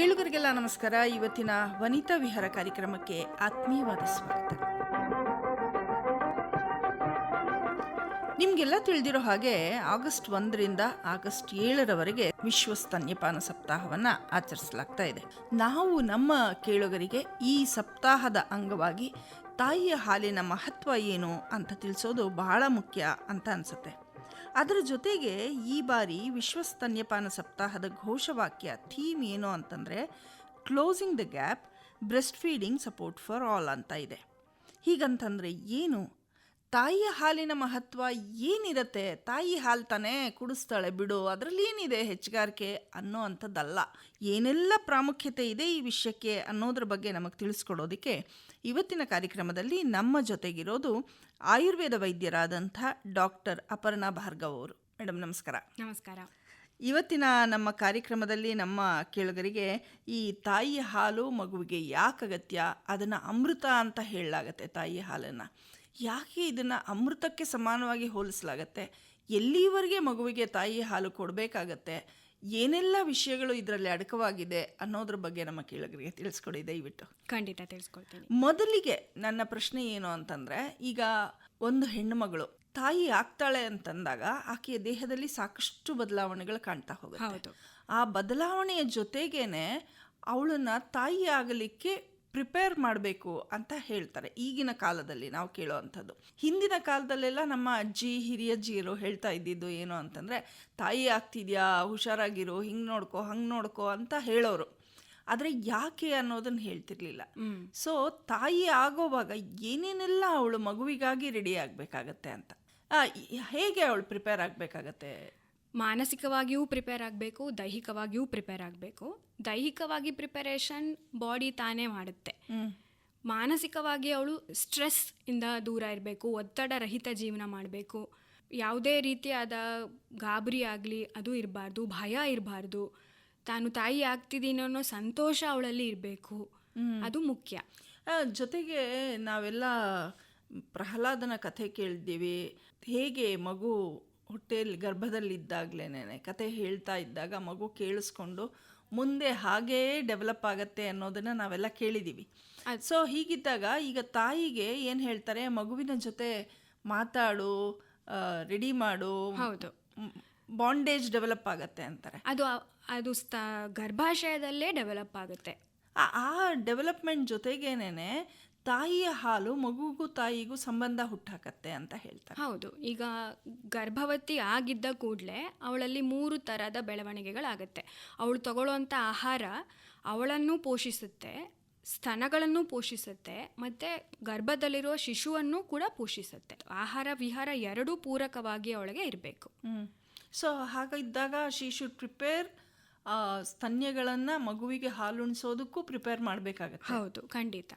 ಕೇಳುಗರಿಗೆಲ್ಲ ನಮಸ್ಕಾರ. ಇವತ್ತಿನ ವನಿತಾ ವಿಹಾರ ಕಾರ್ಯಕ್ರಮಕ್ಕೆ ಆತ್ಮೀಯವಾದ ಸ್ವಾಗತ. ನಿಮಗೆಲ್ಲ ತಿಳಿದಿರೋ ಹಾಗೆ ಆಗಸ್ಟ್ ಒಂದರಿಂದ ಆಗಸ್ಟ್ ಏಳರವರೆಗೆ ವಿಶ್ವ ಸ್ತನ್ಯಪಾನ ಸಪ್ತಾಹವನ್ನು ಆಚರಿಸಲಾಗ್ತಾ ಇದೆ. ನಾವು ನಮ್ಮ ಕೇಳುಗರಿಗೆ ಈ ಸಪ್ತಾಹದ ಅಂಗವಾಗಿ ತಾಯಿಯ ಹಾಲಿನ ಮಹತ್ವ ಏನು ಅಂತ ತಿಳಿಸೋದು ಬಹಳ ಮುಖ್ಯ ಅಂತ ಅನಿಸುತ್ತೆ. ಅದರ ಜೊತೆಗೆ ಈ ಬಾರಿ ವಿಶ್ವ ಸ್ತನ್ಯಪಾನ ಸಪ್ತಾಹದ ಘೋಷವಾಕ್ಯ ಥೀಮ್ ಏನು ಅಂತಂದರೆ closing the gap breastfeeding support for all ಅಂತ ಇದೆ. ಹೀಗಂತಂದರೆ ಏನು ತಾಯಿಯ ಹಾಲಿನ ಮಹತ್ವ ಏನಿರುತ್ತೆ? ತಾಯಿ ಹಾಲು ತಾನೇ ಕುಡಿಸ್ತಾಳೆ ಬಿಡು. ಅದರಲ್ಲಿ ಏನಿದೆ ಹೆಚ್ಚುಗಾರಿಕೆ ಅನ್ನೋ ಅಂಥದ್ದಲ್ಲ. ಏನೆಲ್ಲ ಪ್ರಾಮುಖ್ಯತೆ ಇದೆ ಈ ವಿಷಯಕ್ಕೆ ಅನ್ನೋದ್ರ ಬಗ್ಗೆ ನಮಗೆ ತಿಳಿಸ್ಕೊಡೋದಕ್ಕೆ ಇವತ್ತಿನ ಕಾರ್ಯಕ್ರಮದಲ್ಲಿ ನಮ್ಮ ಜೊತೆಗಿರೋದು ಆಯುರ್ವೇದ ವೈದ್ಯರಾದಂಥ ಡಾಕ್ಟರ್ ಅಪರ್ಣಾ ಭಾರ್ಗವ್ ಅವರು. ಮೇಡಮ್ ನಮಸ್ಕಾರ. ನಮಸ್ಕಾರ. ಇವತ್ತಿನ ನಮ್ಮ ಕಾರ್ಯಕ್ರಮದಲ್ಲಿ ನಮ್ಮ ಕೇಳುಗರಿಗೆ ಈ ತಾಯಿ ಹಾಲು ಮಗುವಿಗೆ ಯಾಕೆ ಅಗತ್ಯ ಅದನ್ನು ಅಮೃತ ಅಂತ ಹೇಳಲಾಗತ್ತೆ ತಾಯಿ ಹಾಲನ್ನು. ಯಾಕೆ ಇದನ್ನು ಅಮೃತಕ್ಕೆ ಸಮಾನವಾಗಿ ಹೋಲಿಸಲಾಗತ್ತೆ? ಎಲ್ಲಿವರೆಗೆ ಮಗುವಿಗೆ ತಾಯಿ ಹಾಲು ಕೊಡಬೇಕಾಗತ್ತೆ? ಏನೆಲ್ಲ ವಿಷಯಗಳು ಇದರಲ್ಲಿ ಅಡಕವಾಗಿದೆ ಅನ್ನೋದ್ರ ಬಗ್ಗೆ ನಮ್ಮ ಕೇಳಗರಿಗೆ ತಿಳಿಸ್ಕೊಡಿ ದಯವಿಟ್ಟು. ಖಂಡಿತ ತಿಳಿಸ್ಕೊಡ್ತೀನಿ. ಮೊದಲಿಗೆ ನನ್ನ ಪ್ರಶ್ನೆ ಏನು ಅಂತಂದ್ರೆ ಈಗ ಒಂದು ಹೆಣ್ಣು ಮಗಳು ತಾಯಿ ಆಗ್ತಾಳೆ ಅಂತಂದಾಗ ಆಕೆಯ ದೇಹದಲ್ಲಿ ಸಾಕಷ್ಟು ಬದಲಾವಣೆಗಳು ಕಾಣ್ತಾ ಹೋಗುತ್ತೆ. ಆ ಬದಲಾವಣೆಯ ಜೊತೆಗೇನೆ ಅವಳನ್ನ ತಾಯಿ ಆಗಲಿಕ್ಕೆ ಪ್ರಿಪೇರ್ ಮಾಡಬೇಕು ಅಂತ ಹೇಳ್ತಾರೆ. ಈಗಿನ ಕಾಲದಲ್ಲಿ ನಾವು ಕೇಳೋವಂಥದ್ದು ಹಿಂದಿನ ಕಾಲದಲ್ಲೆಲ್ಲ ನಮ್ಮ ಅಜ್ಜಿ ಹಿರಿಯಜ್ಜಿಯರು ಹೇಳ್ತಾ ಇದ್ದಿದ್ದು ಏನು ಅಂತಂದರೆ ತಾಯಿ ಆಗ್ತಿದ್ಯಾ ಹುಷಾರಾಗಿರು ಹಿಂಗೆ ನೋಡ್ಕೋ ಹಂಗೆ ನೋಡ್ಕೋ ಅಂತ ಹೇಳೋರು. ಆದರೆ ಯಾಕೆ ಅನ್ನೋದನ್ನು ಹೇಳ್ತಿರ್ಲಿಲ್ಲ. ಸೊ ತಾಯಿ ಆಗೋವಾಗ ಏನೇನೆಲ್ಲ ಅವಳು ಮಗುವಿಗಾಗಿ ರೆಡಿ ಆಗಬೇಕಾಗತ್ತೆ ಅಂತ. ಹೇಗೆ ಅವಳು ಪ್ರಿಪೇರ್ ಆಗಬೇಕಾಗತ್ತೆ. ಮಾನಸಿಕವಾಗಿಯೂ ಪ್ರಿಪೇರ್ ಆಗಬೇಕು ದೈಹಿಕವಾಗಿಯೂ ಪ್ರಿಪೇರ್ ಆಗಬೇಕು. ದೈಹಿಕವಾಗಿ ಪ್ರಿಪರೇಷನ್ ಬಾಡಿ ತಾನೇ ಮಾಡುತ್ತೆ. ಮಾನಸಿಕವಾಗಿ ಅವಳು ಸ್ಟ್ರೆಸ್ ಇಂದ ದೂರ ಇರಬೇಕು ಒತ್ತಡ ರಹಿತ ಜೀವನ ಮಾಡಬೇಕು. ಯಾವುದೇ ರೀತಿಯಾದ ಗಾಬರಿ ಆಗಲಿ ಅದು ಇರಬಾರ್ದು ಭಯ ಇರಬಾರ್ದು. ತಾನು ತಾಯಿ ಆಗ್ತಿದ್ದೀನಿ ಅನ್ನೋ ಸಂತೋಷ ಅವಳಲ್ಲಿ ಇರಬೇಕು. ಅದು ಮುಖ್ಯ. ಜೊತೆಗೆ ನಾವೆಲ್ಲ ಪ್ರಹ್ಲಾದನ ಕಥೆ ಕೇಳಿದ್ದೀವಿ. ಹೇಗೆ ಮಗು ಹೊಟ್ಟೆಯಲ್ಲಿ ಗರ್ಭದಲ್ಲಿದ್ದಾಗಲೇ ಕತೆ ಹೇಳ್ತಾ ಇದ್ದಾಗ ಮಗು ಕೇಳಿಸ್ಕೊಂಡು ಮುಂದೆ ಹಾಗೇ ಡೆವಲಪ್ ಆಗತ್ತೆ ಅನ್ನೋದನ್ನು ನಾವೆಲ್ಲ ಕೇಳಿದ್ದೀವಿ ಸೊ ಹೀಗಿದ್ದಾಗ ಈಗ ತಾಯಿಗೆ ಏನು ಹೇಳ್ತಾರೆ ಮಗುವಿನ ಜೊತೆ ಮಾತಾಡು ರೆಡಿ ಮಾಡು ಹೌದು. ಬಾಂಡೇಜ್ ಡೆವಲಪ್ ಆಗುತ್ತೆ ಅಂತಾರೆ. ಅದು ಅದು ಸ್ಥ ಗರ್ಭಾಶಯದಲ್ಲೇ ಡೆವಲಪ್ ಆಗುತ್ತೆ. ಆ ಡೆವಲಪ್ಮೆಂಟ್ ಜೊತೆಗೇನೆ ತಾಯಿಯ ಹಾಲು ಮಗುಗೂ ತಾಯಿಗೂ ಸಂಬಂಧ ಹುಟ್ಟಾಕತ್ತೆ ಅಂತ ಹೇಳ್ತಾರೆ. ಹೌದು ಈಗ ಗರ್ಭವತಿ ಆಗಿದ್ದ ಕೂಡಲೇ ಅವಳಲ್ಲಿ ಮೂರು ಥರದ ಬೆಳವಣಿಗೆಗಳಾಗತ್ತೆ. ಅವಳು ತಗೊಳ್ಳುವಂಥ ಆಹಾರ ಅವಳನ್ನು ಪೋಷಿಸುತ್ತೆ ಸ್ತನಗಳನ್ನು ಪೋಷಿಸುತ್ತೆ ಮತ್ತು ಗರ್ಭದಲ್ಲಿರುವ ಶಿಶುವನ್ನು ಕೂಡ ಪೋಷಿಸುತ್ತೆ. ಆಹಾರ ವಿಹಾರ ಎರಡೂ ಪೂರಕವಾಗಿ ಅವಳಿಗೆ ಇರಬೇಕು. ಸೊ ಹಾಗಿದ್ದಾಗ ಶಿಶು ಶುಡ್ ಪ್ರಿಪೇರ್ ಸ್ತನ್ಯಗಳನ್ನು ಮಗುವಿಗೆ ಹಾಲುಣಿಸೋದಕ್ಕೂ ಪ್ರಿಪೇರ್ ಮಾಡಬೇಕಾಗತ್ತೆ. ಹೌದು ಖಂಡಿತ.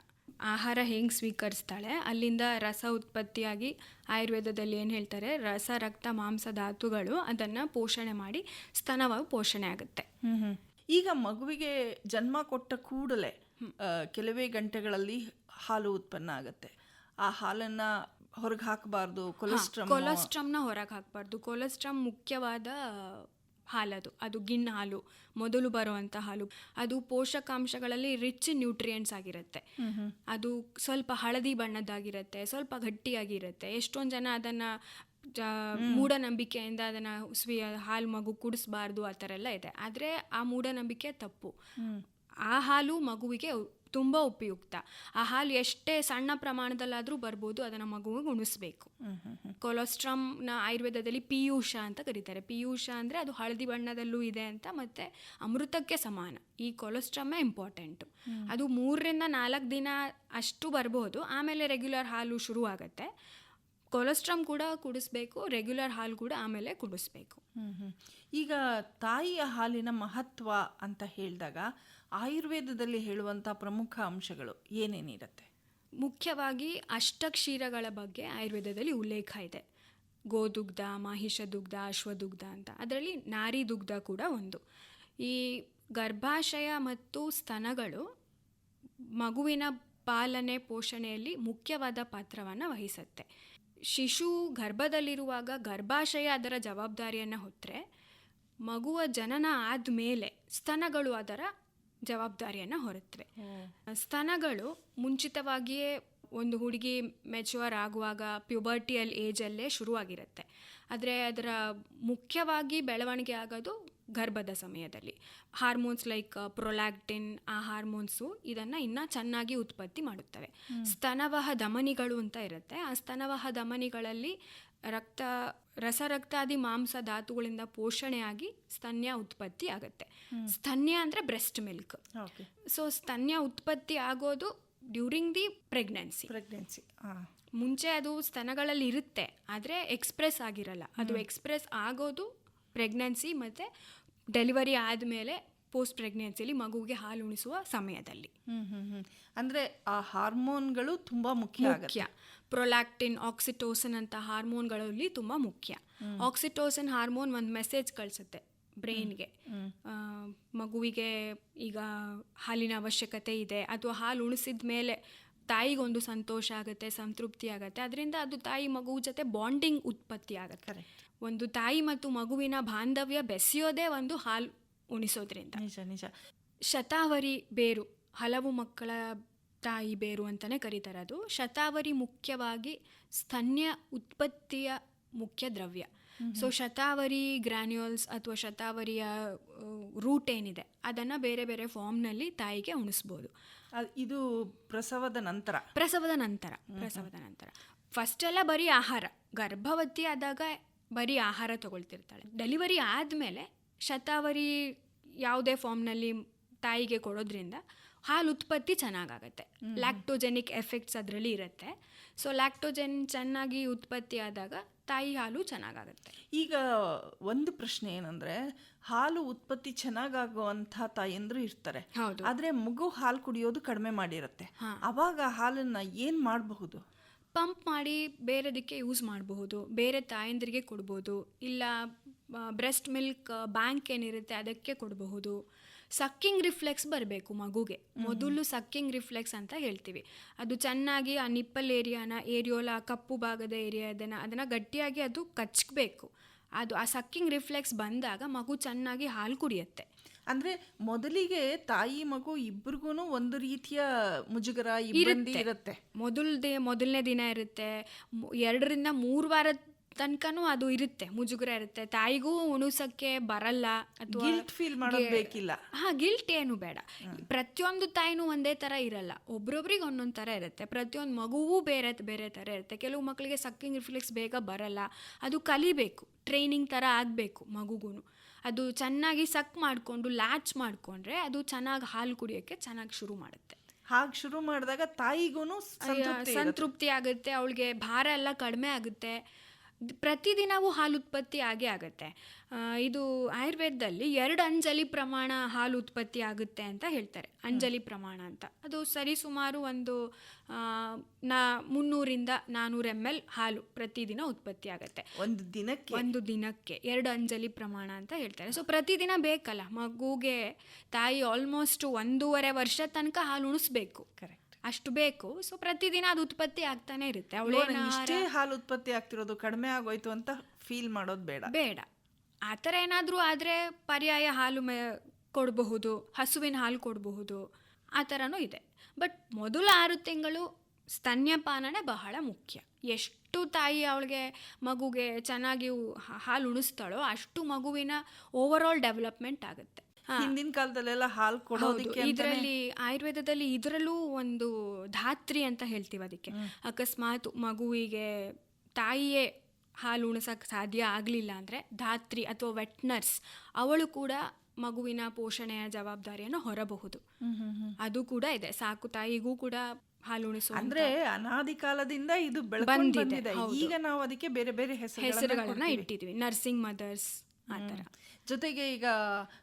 ಆಹಾರ ಹೆಂಗೆ ಸ್ವೀಕರಿಸ್ತಾಳೆ? ಅಲ್ಲಿಂದ ರಸ ಉತ್ಪತ್ತಿಯಾಗಿ ಆಯುರ್ವೇದದಲ್ಲಿ ಏನು ಹೇಳ್ತಾರೆ? ರಸ ರಕ್ತ ಮಾಂಸ ಧಾತುಗಳು ಅದನ್ನು ಪೋಷಣೆ ಮಾಡಿ ಸ್ತನವಾಗಿ ಪೋಷಣೆ ಆಗುತ್ತೆ. ಈಗ ಮಗುವಿಗೆ ಜನ್ಮ ಕೊಟ್ಟ ಕೂಡಲೇ ಕೆಲವೇ ಗಂಟೆಗಳಲ್ಲಿ ಹಾಲು ಉತ್ಪನ್ನ ಆಗುತ್ತೆ. ಆ ಹಾಲನ್ನ ಹೊರಗೆ ಹಾಕಬಾರ್ದು ಕೊಲೆಸ್ಟ್ರಾಲ್ ಕೊಲೆಸ್ಟ್ರಮ್ನ ಹೊರಗೆ ಹಾಕಬಾರ್ದು. ಕೊಲೆಸ್ಟ್ರಮ್ ಮುಖ್ಯವಾದ ಹಾಲದು. ಅದು ಗಿಣ್ಣು ಹಾಲು ಮೊದಲು ಬರುವಂಥ ಹಾಲು. ಅದು ಪೋಷಕಾಂಶಗಳಲ್ಲಿ ರಿಚ್ ನ್ಯೂಟ್ರಿಯೆಂಟ್ಸ್ ಆಗಿರುತ್ತೆ. ಅದು ಸ್ವಲ್ಪ ಹಳದಿ ಬಣ್ಣದ್ದಾಗಿರುತ್ತೆ ಸ್ವಲ್ಪ ಗಟ್ಟಿಯಾಗಿರುತ್ತೆ. ಎಷ್ಟೊಂದು ಜನ ಅದನ್ನ ಮೂಢನಂಬಿಕೆಯಿಂದ ಅದನ್ನ ಸ್ವೀ ಹಾಲು ಮಗು ಕುಡಿಸ್ಬಾರ್ದು ಆ ಥರ ಎಲ್ಲ ಇದೆ. ಆದರೆ ಆ ಮೂಢನಂಬಿಕೆ ತಪ್ಪು. ಆ ಹಾಲು ಮಗುವಿಗೆ ತುಂಬ ಉಪಯುಕ್ತ. ಆ ಹಾಲು ಎಷ್ಟೇ ಸಣ್ಣ ಪ್ರಮಾಣದಲ್ಲಾದರೂ ಬರ್ಬೋದು ಅದನ್ನು ಮಗುವಿಗೆ ಉಣಿಸ್ಬೇಕು. ಕೊಲೆಸ್ಟ್ರಾಮ್ನ ಆಯುರ್ವೇದದಲ್ಲಿ ಪಿಯೂಷ ಅಂತ ಕರೀತಾರೆ. ಪಿಯೂಷ ಅಂದರೆ ಅದು ಹಳದಿ ಬಣ್ಣದಲ್ಲೂ ಇದೆ ಅಂತ ಮತ್ತು ಅಮೃತಕ್ಕೆ ಸಮಾನ. ಈ ಕೊಲೆಸ್ಟ್ರಾಮೇ ಇಂಪಾರ್ಟೆಂಟು. ಅದು ಮೂರರಿಂದ ನಾಲ್ಕು ದಿನ ಅಷ್ಟು ಬರ್ಬೋದು ಆಮೇಲೆ ರೆಗ್ಯುಲರ್ ಹಾಲು ಶುರು ಆಗುತ್ತೆ ಕೊಲೆಸ್ಟ್ರಾಮ್ ಕೂಡ ಕುಡಿಸ್ಬೇಕು ರೆಗ್ಯುಲರ್ ಹಾಲು ಕೂಡ ಆಮೇಲೆ ಕುಡಿಸ್ಬೇಕು. ಈಗ ತಾಯಿಯ ಹಾಲಿನ ಮಹತ್ವ ಅಂತ ಹೇಳಿದಾಗ ಆಯುರ್ವೇದದಲ್ಲಿ ಹೇಳುವಂಥ ಪ್ರಮುಖ ಅಂಶಗಳು ಏನೇನಿರುತ್ತೆ? ಮುಖ್ಯವಾಗಿ ಅಷ್ಟಕ್ಷೀರಗಳ ಬಗ್ಗೆ ಆಯುರ್ವೇದದಲ್ಲಿ ಉಲ್ಲೇಖ ಇದೆ. ಗೋದುಗ್ಧ ಮಾಹಿಷ ದುಗ್ಧ ಅಶ್ವದುಗ್ಧ ಅಂತ. ಅದರಲ್ಲಿ ನಾರಿ ದುಗ್ಧ ಕೂಡ ಒಂದು. ಈ ಗರ್ಭಾಶಯ ಮತ್ತು ಸ್ತನಗಳು ಮಗುವಿನ ಪಾಲನೆ, ಪೋಷಣೆಯಲ್ಲಿ ಮುಖ್ಯವಾದ ಪಾತ್ರವನ್ನು ವಹಿಸುತ್ತೆ. ಶಿಶು ಗರ್ಭದಲ್ಲಿರುವಾಗ ಗರ್ಭಾಶಯ ಅದರ ಜವಾಬ್ದಾರಿಯನ್ನು ಹೊತ್ತರೆ ಮಗುವ ಜನನ ಆದಮೇಲೆ ಸ್ತನಗಳು ಅದರ ಜವಾಬ್ದಾರಿಯನ್ನು ಹೊರುತ್ತವೆ ಸ್ತನಗಳು ಮುಂಚಿತವಾಗಿಯೇ ಒಂದು ಹುಡುಗಿ ಮೆಚುವರ್ ಆಗುವಾಗ ಪ್ಯುಬರ್ಟಿಯಲ್ ಏಜಲ್ಲೇ ಶುರುವಾಗಿರುತ್ತೆ. ಆದರೆ ಅದರ ಮುಖ್ಯವಾಗಿ ಬೆಳವಣಿಗೆ ಆಗೋದು ಗರ್ಭದ ಸಮಯದಲ್ಲಿ. ಹಾರ್ಮೋನ್ಸ್ ಲೈಕ್ ಪ್ರೊಲ್ಯಾಕ್ಟಿನ್ ಆ ಹಾರ್ಮೋನ್ಸು ಇದನ್ನು ಇನ್ನೂ ಚೆನ್ನಾಗಿ ಉತ್ಪತ್ತಿ ಮಾಡುತ್ತವೆ. ಸ್ತನವಹ ಧಮನಿಗಳು ಅಂತ ಇರುತ್ತೆ. ಆ ಸ್ತನವಹ ಧಮನಿಗಳಲ್ಲಿ ರಕ್ತ ರಸರಕ್ತಾದಿ ಮಾಂಸ ಧಾತುಗಳಿಂದ ಪೋಷಣೆಯಾಗಿ ಸ್ತನ್ಯ ಉತ್ಪತ್ತಿ ಆಗುತ್ತೆ. ಸ್ತನ್ಯ ಅಂದರೆ ಬ್ರೆಸ್ಟ್ ಮಿಲ್ಕ್. ಸೊ ಸ್ತನ್ಯ ಉತ್ಪತ್ತಿ ಆಗೋದು ಡ್ಯೂರಿಂಗ್ ದಿ ಪ್ರೆಗ್ನೆನ್ಸಿ. ಪ್ರೆಗ್ನೆನ್ಸಿ ಮುಂಚೆ ಅದು ಸ್ತನಗಳಲ್ಲಿ ಇರುತ್ತೆ ಆದರೆ ಎಕ್ಸ್ಪ್ರೆಸ್ ಆಗಿರಲ್ಲ. ಅದು ಎಕ್ಸ್ಪ್ರೆಸ್ ಆಗೋದು ಪ್ರೆಗ್ನೆನ್ಸಿ ಮತ್ತು ಡೆಲಿವರಿ ಆದಮೇಲೆ ಪೋಸ್ಟ್ ಪ್ರೆಗ್ನೆನ್ಸಿಲಿ ಮಗುವಿಗೆ ಹಾಲು ಉಣಿಸುವ ಸಮಯದಲ್ಲಿ. ಹ್ಞೂ ಹ್ಞೂ ಹ್ಞೂ ಅಂದರೆ ಆ ಹಾರ್ಮೋನ್ಗಳು ತುಂಬ ಮುಖ್ಯ ಮುಖ್ಯ. ಪ್ರೊಲ್ಯಾಕ್ಟಿನ್ ಆಕ್ಸಿಟೋಸನ್ ಅಂತ ಹಾರ್ಮೋನ್ಗಳಲ್ಲಿ ತುಂಬ ಮುಖ್ಯ. ಆಕ್ಸಿಟೋಸನ್ ಹಾರ್ಮೋನ್ ಒಂದು ಮೆಸೇಜ್ ಕಳಿಸುತ್ತೆ ಬ್ರೈನ್ಗೆ. ಮಗುವಿಗೆ ಈಗ ಹಾಲಿನ ಅವಶ್ಯಕತೆ ಇದೆ ಅಥವಾ ಹಾಲು ಉಣಿಸಿದ ಮೇಲೆ ತಾಯಿಗೊಂದು ಸಂತೋಷ ಆಗುತ್ತೆ ಸಂತೃಪ್ತಿ ಆಗುತ್ತೆ. ಅದರಿಂದ ಅದು ತಾಯಿ ಮಗು ಜೊತೆ ಬಾಂಡಿಂಗ್ ಉತ್ಪತ್ತಿ ಆಗುತ್ತೆ. ಒಂದು ತಾಯಿ ಮತ್ತು ಮಗುವಿನ ಬಾಂಧವ್ಯ ಬೆಸೆಯೋದೇ ಒಂದು ಹಾಲು ಉಣಿಸೋದ್ರಿಂದ. ನಿಜ ನಿಜ. ಶತಾವರಿ ಬೇರು ಹಲವು ಮಕ್ಕಳ ತಾಯಿ ಬೇರು ಅಂತಲೇ ಕರೀತಾರೆ ಅದು. ಶತಾವರಿ ಮುಖ್ಯವಾಗಿ ಸ್ತನ್ಯ ಉತ್ಪತ್ತಿಯ ಮುಖ್ಯ ದ್ರವ್ಯ. ಸೊ ಶತಾವರಿ ಗ್ರ್ಯಾನ್ಯೂಲ್ಸ್ ಅಥವಾ ಶತಾವರಿಯ ರೂಟ್ ಏನಿದೆ ಅದನ್ನು ಬೇರೆ ಬೇರೆ ಫಾರ್ಮ್ನಲ್ಲಿ ತಾಯಿಗೆ ಉಣಿಸ್ಬೋದು. ಇದು ಪ್ರಸವದ ನಂತರ. ಪ್ರಸವದ ನಂತರ ಪ್ರಸವದ ನಂತರ. ಫಸ್ಟ್ ಎಲ್ಲ ಬರೀ ಆಹಾರ ಗರ್ಭವತಿ ಆದಾಗ ಬರೀ ಆಹಾರ ತಗೊಳ್ತಿರ್ತಾಳೆ. ಡೆಲಿವರಿ ಆದಮೇಲೆ ಶತಾವರಿ ಯಾವುದೇ ಫಾರ್ಮ್ನಲ್ಲಿ ತಾಯಿಗೆ ಕೊಡೋದ್ರಿಂದ ಹಾಲು ಉತ್ಪತ್ತಿ ಚೆನ್ನಾಗಾಗತ್ತೆ. ಲ್ಯಾಕ್ಟೋಜೆನಿಕ್ ಎಫೆಕ್ಟ್ಸ್ ಅದರಲ್ಲಿ ಇರುತ್ತೆ. ಸೊ ಲ್ಯಾಕ್ಟೋಜೆನ್ ಚೆನ್ನಾಗಿ ಉತ್ಪತ್ತಿ ಆದಾಗ ತಾಯಿ ಹಾಲು ಚೆನ್ನಾಗಾಗುತ್ತೆ. ಈಗ ಒಂದು ಪ್ರಶ್ನೆ ಏನಂದ್ರೆ ಹಾಲು ಉತ್ಪತ್ತಿ ಚೆನ್ನಾಗಾಗುವಂಥ ತಾಯಂದ್ರು ಇರ್ತಾರೆ. ಹೌದು. ಆದ್ರೆ ಮಗು ಹಾಲು ಕುಡಿಯೋದು ಕಡಿಮೆ ಮಾಡಿರುತ್ತೆ. ಅವಾಗ ಹಾಲನ್ನ ಏನ್ ಮಾಡಬಹುದು? ಪಂಪ್ ಮಾಡಿ ಬೇರೆದಕ್ಕೆ ಯೂಸ್ ಮಾಡಬಹುದು. ಬೇರೆ ತಾಯಂದಿರಿಗೆ ಕೊಡ್ಬೋದು. ಇಲ್ಲ ಬ್ರೆಸ್ಟ್ ಮಿಲ್ಕ್ ಬ್ಯಾಂಕ್ ಏನಿರುತ್ತೆ ಅದಕ್ಕೆ ಕೊಡಬಹುದು. ಸಕ್ಕಿಂಗ್ ರಿಫ್ಲೆಕ್ಸ್ ಬರಬೇಕು ಮಗುಗೆ. ಮೊದಲು ಸಕ್ಕಿಂಗ್ ರಿಫ್ಲೆಕ್ಸ್ ಅಂತ ಹೇಳ್ತೀವಿ. ಅದು ಚೆನ್ನಾಗಿ ಆ ನಿಪ್ಪಲ್ ಏರಿಯಾನ ಏರಿಯೋಲ ಕಪ್ಪು ಭಾಗದ ಏರಿಯಾ ಅದನ್ನು ಅದನ್ನು ಗಟ್ಟಿಯಾಗಿ ಅದು ಕಚ್ಬೇಕು ಅದು ಆ ಸಕ್ಕಿಂಗ್ ರಿಫ್ಲೆಕ್ಸ್ ಬಂದಾಗ ಮಗು ಚೆನ್ನಾಗಿ ಹಾಲು ಕುಡಿಯುತ್ತೆ. ಅಂದ್ರೆ ಮೊದಲಿಗೆ ತಾಯಿ ಮಗು ಇಬ್ರಿಗೂ ಒಂದು ರೀತಿಯ ಮುಜುಗರ ಇರುತ್ತೆ. ಮೊದಲದೇ ಮೊದಲನೇ ದಿನ ಇರುತ್ತೆ. ಎರಡರಿಂದ ಮೂರು ವಾರ ತನಕನೂ ಅದು ಇರುತ್ತೆ ಮುಜುಗರ ಇರುತ್ತೆ. ತಾಯಿಗೂ ಉಣಿಸಕ್ಕೆ ಬರಲ್ಲ ಅಥವಾ ಗಿಲ್ಟ್ ಫೀಲ್ ಮಾಡೋದು ಬೇಕಿಲ್ಲ. ಹಾ ಗಿಲ್ಟ್ ಏನು ಬೇಡ. ಪ್ರತಿಯೊಂದು ತಾಯಿನೂ ಒಂದೇ ತರ ಇರಲ್ಲ. ಒಬ್ರೊಬ್ರಿಗೆ ಒಂದೊಂದು ಥರ ಇರುತ್ತೆ. ಪ್ರತಿಯೊಂದು ಮಗುವೂ ಬೇರೆ ಬೇರೆ ಥರ ಇರುತ್ತೆ. ಕೆಲವು ಮಕ್ಕಳಿಗೆ ಸಕ್ಕಿಂಗ್ ರಿಫ್ಲೆಕ್ಸ್ ಬೇಗ ಬರಲ್ಲ. ಅದು ಕಲಿಬೇಕು. ಟ್ರೈನಿಂಗ್ ಥರ ಆಗಬೇಕು ಮಗುಗೂ ಅದು ಚೆನ್ನಾಗಿ ಸಕ್ ಮಾಡಿಕೊಂಡು ಲ್ಯಾಚ್ ಮಾಡಿಕೊಂಡ್ರೆ ಅದು ಚೆನ್ನಾಗಿ ಹಾಲು ಕುಡಿಯೋಕ್ಕೆ ಚೆನ್ನಾಗಿ ಶುರು ಮಾಡುತ್ತೆ. ಹಾಗೆ ಶುರು ಮಾಡಿದಾಗ ತಾಯಿಗೂ ಸಂತೃಪ್ತಿ ಆಗುತ್ತೆ. ಅವಳಿಗೆ ಭಾರ ಎಲ್ಲ ಕಡಿಮೆ ಆಗುತ್ತೆ. ಪ್ರತಿದಿನವೂ ಹಾಲು ಉತ್ಪತ್ತಿ ಆಗೇ ಆಗುತ್ತೆ. ಇದು ಆಯುರ್ವೇದದಲ್ಲಿ ಎರಡು ಅಂಜಲಿ ಪ್ರಮಾಣ ಹಾಲು ಉತ್ಪತ್ತಿ ಆಗುತ್ತೆ ಅಂತ ಹೇಳ್ತಾರೆ. ಅಂಜಲಿ ಪ್ರಮಾಣ ಅಂತ. ಅದು ಸರಿಸುಮಾರು ಒಂದು ನಾ ಮುನ್ನೂರಿಂದ ನಾನ್ನೂರು ಎಂ ಎಲ್ ಹಾಲು ಪ್ರತಿದಿನ ಉತ್ಪತ್ತಿ ಆಗುತ್ತೆ. ಒಂದು ದಿನಕ್ಕೆ? ಒಂದು ದಿನಕ್ಕೆ ಎರಡು ಅಂಜಲಿ ಪ್ರಮಾಣ ಅಂತ ಹೇಳ್ತಾರೆ. ಸೊ ಪ್ರತಿದಿನ ಬೇಕಲ್ಲ ಮಗುಗೆ ತಾಯಿ ಆಲ್ಮೋಸ್ಟ್ ಒಂದೂವರೆ ವರ್ಷ ತನಕ ಹಾಲು ಉಣಿಸ್ಬೇಕು. ಕರೆಕ್ಟ್ ಅಷ್ಟು ಬೇಕು. ಸೊ ಪ್ರತಿದಿನ ಅದು ಉತ್ಪತ್ತಿ ಆಗ್ತಾನೆ ಇರುತ್ತೆ. ಅವಳೇನ ಇಷ್ಟೇ ಹಾಲು ಉತ್ಪತ್ತಿ ಆಗ್ತಿರೋದು ಕಡಿಮೆ ಆಗೋಯ್ತು ಅಂತ ಫೀಲ್ ಮಾಡೋದು ಬೇಡ. ಬೇಡ. ಆ ಥರ ಏನಾದರೂ ಆದರೆ ಪರ್ಯಾಯ ಹಾಲು ಮೆ ಕೊಡಬಹುದು ಹಸುವಿನ ಹಾಲು ಕೊಡಬಹುದು ಆ ಥರನೂ ಇದೆ. ಬಟ್ ಮೊದಲು ಆರು ತಿಂಗಳು ಸ್ತನ್ಯಪಾನನೇ ಬಹಳ ಮುಖ್ಯ. ಎಷ್ಟು ತಾಯಿ ಅವಳಿಗೆ ಮಗುಗೆ ಚೆನ್ನಾಗಿ ಹಾಲು ಉಣಿಸ್ತಾಳೋ ಅಷ್ಟು ಮಗುವಿನ ಓವರ್ ಆಲ್ ಡೆವಲಪ್ಮೆಂಟ್ ಆಗುತ್ತೆ. ಹಿಂದಿನ ಕಾಲದಲ್ಲೆಲ್ಲ ಹಾಲು ಕೊಡೋದಕ್ಕೆ ಇದರಲ್ಲಿ ಆಯುರ್ವೇದದಲ್ಲಿ ಇದರಲ್ಲೂ ಒಂದು ಧಾತ್ರಿ ಅಂತ ಹೇಳ್ತೀವಿ ಅದಕ್ಕೆ. ಅಕಸ್ಮಾತ್ ಮಗುವಿಗೆ ತಾಯಿಯೇ ಹಾಲು ಉಣಿಸಕ್ಕೆ ಸಾಧ್ಯ ಆಗಲಿಲ್ಲ ಅಂದರೆ ಧಾತ್ರಿ ಅಥವಾ ವೆಟ್ನರ್ಸ್ ಅವಳು ಕೂಡ ಮಗುವಿನ ಪೋಷಣೆಯ ಜವಾಬ್ದಾರಿಯನ್ನು ಹೊರಬಹುದು. ಅದು ಕೂಡ ಇದೆ ಸಾಕು ತಾಯಿಗೂ ಕೂಡ ಹಾಲು ಉಣಿಸುವ ಅಂದ್ರೆ ಅನಾದಿ ಕಾಲದಿಂದ ಇದು ಬಂದಿದೆ, ಈಗ ನಾವು ಅದಕ್ಕೆ ಬೇರೆ ಬೇರೆ ಹೆಸರುಗಳನ್ನ ಇಟ್ಟಿದ್ವಿ ನರ್ಸಿಂಗ್ ಮದರ್ಸ್ ಆ ಥರ. ಜೊತೆಗೆ ಈಗ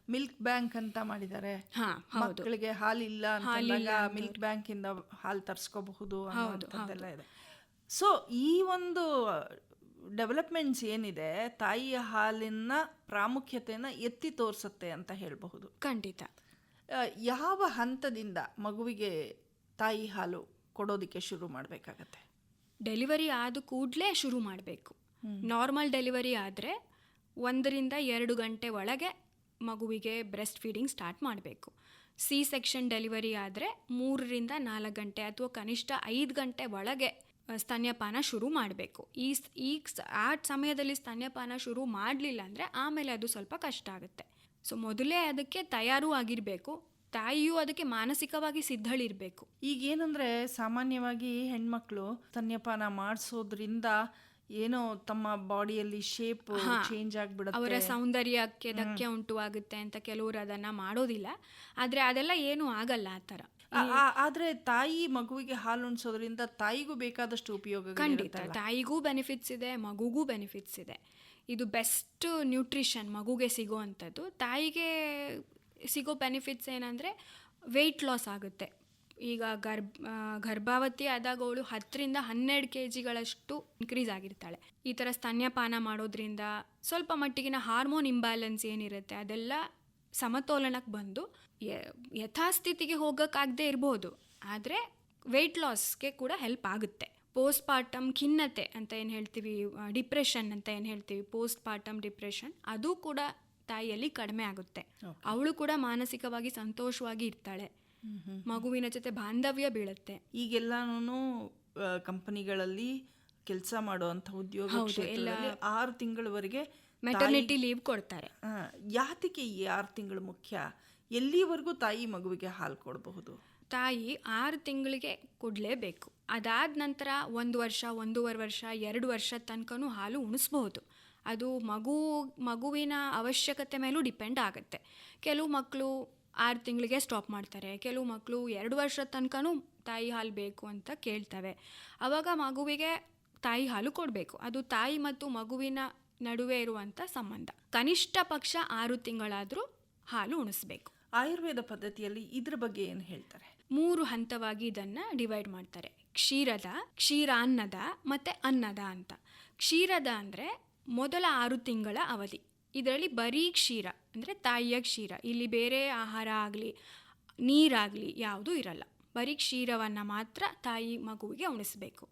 ಮಿಲ್ಕ್ ಬ್ಯಾಂಕ್ ಅಂತ ಮಾಡಿದ್ದಾರೆ. ಮಕ್ಕಳಿಗೆ ಹಾಲಿಲ್ಲ ಅಂತಂದಾಗ ಮಿಲ್ಕ್ ಬ್ಯಾಂಕ್ ಇಂದ ಹಾಲು ತರಿಸ್ಕೋಬಹುದು ಅನ್ನೋದೆಲ್ಲ ಇದೆ. ಸೊ ಈ ಒಂದು ಡೆವಲಪ್ಮೆಂಟ್ಸ್ ಏನಿದೆ ತಾಯಿಯ ಹಾಲಿನ ಪ್ರಾಮುಖ್ಯತೆಯನ್ನ ಎತ್ತಿ ತೋರಿಸುತ್ತೆ ಅಂತ ಹೇಳಬಹುದು. ಖಂಡಿತ. ಯಾವ ಹಂತದಿಂದ ಮಗುವಿಗೆ ತಾಯಿ ಹಾಲು ಕೊಡೋದಕ್ಕೆ ಶುರು ಮಾಡಬೇಕಾಗತ್ತೆ? ಡೆಲಿವರಿ ಆದ ಕೂಡಲೇ ಶುರು ಮಾಡಬೇಕು. ನಾರ್ಮಲ್ ಡೆಲಿವರಿ ಆದರೆ ಒಂದರಿಂದ ಎರಡು ಗಂಟೆ ಒಳಗೆ ಮಗುವಿಗೆ ಬ್ರೆಸ್ಟ್ ಫೀಡಿಂಗ್ ಸ್ಟಾರ್ಟ್ ಮಾಡಬೇಕು. ಸಿ ಸೆಕ್ಷನ್ ಡೆಲಿವರಿ ಆದರೆ ಮೂರರಿಂದ ನಾಲ್ಕು ಗಂಟೆ ಅಥವಾ ಕನಿಷ್ಠ ಐದು ಗಂಟೆ ಒಳಗೆ ಸ್ತನ್ಯಪಾನ ಶುರು ಮಾಡಬೇಕು. ಈ ಈ ಆ ಸಮಯದಲ್ಲಿ ಸ್ತನ್ಯಪಾನ ಶುರು ಮಾಡಲಿಲ್ಲ ಅಂದರೆ ಆಮೇಲೆ ಅದು ಸ್ವಲ್ಪ ಕಷ್ಟ ಆಗುತ್ತೆ. ಸೊ ಮೊದಲೇ ಅದಕ್ಕೆ ತಯಾರು ಆಗಿರಬೇಕು. ತಾಯಿಯು ಅದಕ್ಕೆ ಮಾನಸಿಕವಾಗಿ ಸಿದ್ಧಳಿರಬೇಕು. ಈಗೇನಂದ್ರೆ ಸಾಮಾನ್ಯವಾಗಿ ಹೆಣ್ಮಕ್ಳು ಸ್ತನ್ಯಪಾನ ಮಾಡಿಸೋದ್ರಿಂದ ಏನೋ ತಮ್ಮ ಬಾಡಿಯಲ್ಲಿ ಶೇಪ್ ಚೇಂಜ್ ಅವರ ಸೌಂದರ್ಯಕ್ಕೆ ಧಕ್ಕೆ ಉಂಟು ಆಗುತ್ತೆ ಅಂತ ಕೆಲವರು ಅದನ್ನ ಮಾಡೋದಿಲ್ಲ. ಆದ್ರೆ ಅದೆಲ್ಲ ಏನೂ ಆಗಲ್ಲ ಆ ತರ ಆದ್ರೆ ತಾಯಿ ಮಗುವಿಗೆ ಹಾಲು ಉಣಿಸೋದ್ರಿಂದ ತಾಯಿಗೂ ಬೇಕಾದಷ್ಟು ಉಪಯೋಗ ಖಂಡಿತ. ತಾಯಿಗೂ ಬೆನಿಫಿಟ್ಸ್ ಇದೆ ಮಗುಗೂ ಬೆನಿಫಿಟ್ಸ್ ಇದೆ. ಇದು ಬೆಸ್ಟ್ ನ್ಯೂಟ್ರಿಷನ್ ಮಗುಗೆ ಸಿಗೋ ಅಂಥದ್ದು. ತಾಯಿಗೆ ಸಿಗೋ ಬೆನಿಫಿಟ್ಸ್ ಏನಂದ್ರೆ ವೆಯ್ಟ್ ಲಾಸ್ ಆಗುತ್ತೆ. ಈಗ ಗರ್ಭ ಗರ್ಭಾವತಿ ಆದಾಗ ಅವಳು ಹತ್ತರಿಂದ ಹನ್ನೆರಡು ಕೆ ಜಿಗಳಷ್ಟು ಇನ್ಕ್ರೀಸ್ ಆಗಿರ್ತಾಳೆ. ಈ ಥರ ಸ್ತನ್ಯಪಾನ ಮಾಡೋದ್ರಿಂದ ಸ್ವಲ್ಪ ಮಟ್ಟಿಗಿನ ಹಾರ್ಮೋನ್ ಇಂಬ್ಯಾಲೆನ್ಸ್ ಏನಿರುತ್ತೆ ಅದೆಲ್ಲ ಸಮತೋಲನಕ್ಕೆ ಬಂದು ಯಥಾಸ್ಥಿತಿಗೆ ಹೋಗೋಕ್ಕಾಗದೇ ಇರ್ಬೋದು. ಆದರೆ ವೆಯ್ಟ್ ಲಾಸ್ಗೆ ಕೂಡ ಹೆಲ್ಪ್ ಆಗುತ್ತೆ. ಪೋಸ್ಟ್ ಪಾರ್ಟಮ್ ಖಿನ್ನತೆ ಅಂತ ಏನು ಹೇಳ್ತೀವಿ ಡಿಪ್ರೆಷನ್ ಅಂತ ಏನು ಹೇಳ್ತೀವಿ ಪೋಸ್ಟ್ ಪಾರ್ಟಮ್ ಡಿಪ್ರೆಷನ್ ಅದು ಕೂಡ ತಾಯಿಯಲ್ಲಿ ಕಡಿಮೆ ಆಗುತ್ತೆ. ಅವಳು ಕೂಡ ಮಾನಸಿಕವಾಗಿ ಸಂತೋಷವಾಗಿ ಇರ್ತಾಳೆ. ಮಗುವಿನ ಜೊತೆ ಬಾಂಧವ್ಯ ಬೀಳುತ್ತೆ. ಈಗೆಲ್ಲಾನು ಕಂಪನಿಗಳಲ್ಲಿ ಕೆಲಸ ಮಾಡುವಂತ ಉದ್ಯೋಗ ಆರು ತಿಂಗಳವರೆಗೆ ಮೆಟರ್ನಿಟಿ ಲೀವ್ ಕೊಡ್ತಾರೆ. ಯಾತಿಗೆ ಯಾತಕ್ಕೆ ಈ ಆರು ತಿಂಗಳು ಮುಖ್ಯ? ಎಲ್ಲಿವರೆಗೂ ತಾಯಿ ಮಗುವಿಗೆ ಹಾಲು ಕೊಡಬಹುದು? ತಾಯಿ ಆರು ತಿಂಗಳಿಗೆ ಕೊಡಲೇಬೇಕು. ಅದಾದ ನಂತರ ಒಂದು ವರ್ಷ ಒಂದೂವರೆ ವರ್ಷ ಎರಡು ವರ್ಷ ತನಕನೂ ಹಾಲು ಉಣಿಸ್ಬಹುದು. ಅದು ಮಗು ಮಗುವಿನ ಅವಶ್ಯಕತೆ ಮೇಲೂ ಡಿಪೆಂಡ್ ಆಗುತ್ತೆ. ಕೆಲವು ಮಕ್ಕಳು ಆರು ತಿಂಗಳಿಗೆ ಸ್ಟಾಪ್ ಮಾಡ್ತಾರೆ. ಕೆಲವು ಮಕ್ಕಳು ಎರಡು ವರ್ಷದ ತನಕನೂ ತಾಯಿ ಹಾಲು ಬೇಕು ಅಂತ ಕೇಳ್ತವೆ. ಆವಾಗ ಮಗುವಿಗೆ ತಾಯಿ ಹಾಲು ಕೊಡಬೇಕು. ಅದು ತಾಯಿ ಮತ್ತು ಮಗುವಿನ ನಡುವೆ ಇರುವಂಥ ಸಂಬಂಧ. ಕನಿಷ್ಠ ಪಕ್ಷ ಆರು ತಿಂಗಳಾದರೂ ಹಾಲು ಉಣಿಸ್ಬೇಕು. ಆಯುರ್ವೇದ ಪದ್ಧತಿಯಲ್ಲಿ ಇದ್ರ ಬಗ್ಗೆ ಏನು ಹೇಳ್ತಾರೆ? ಮೂರು ಹಂತವಾಗಿ ಇದನ್ನು ಡಿವೈಡ್ ಮಾಡ್ತಾರೆ. ಕ್ಷೀರದ ಕ್ಷೀರಾನ್ನದ ಮತ್ತು ಅನ್ನದ ಅಂತ. ಕ್ಷೀರದ ಅಂದರೆ ಮೊದಲ ಆರು ತಿಂಗಳ ಅವಧಿ. ಇದರಲ್ಲಿ ಬರೀ ಕ್ಷೀರ, ಅಂದರೆ ತಾಯಿಯ ಕ್ಷೀರ. ಇಲ್ಲಿ ಬೇರೆ ಆಹಾರ ಆಗಲಿ, ನೀರಾಗಲಿ ಯಾವುದೂ ಇರಲ್ಲ. ಬರೀ ಕ್ಷೀರವನ್ನು ಮಾತ್ರ ತಾಯಿ ಮಗುವಿಗೆ ಉಣಿಸಬೇಕು.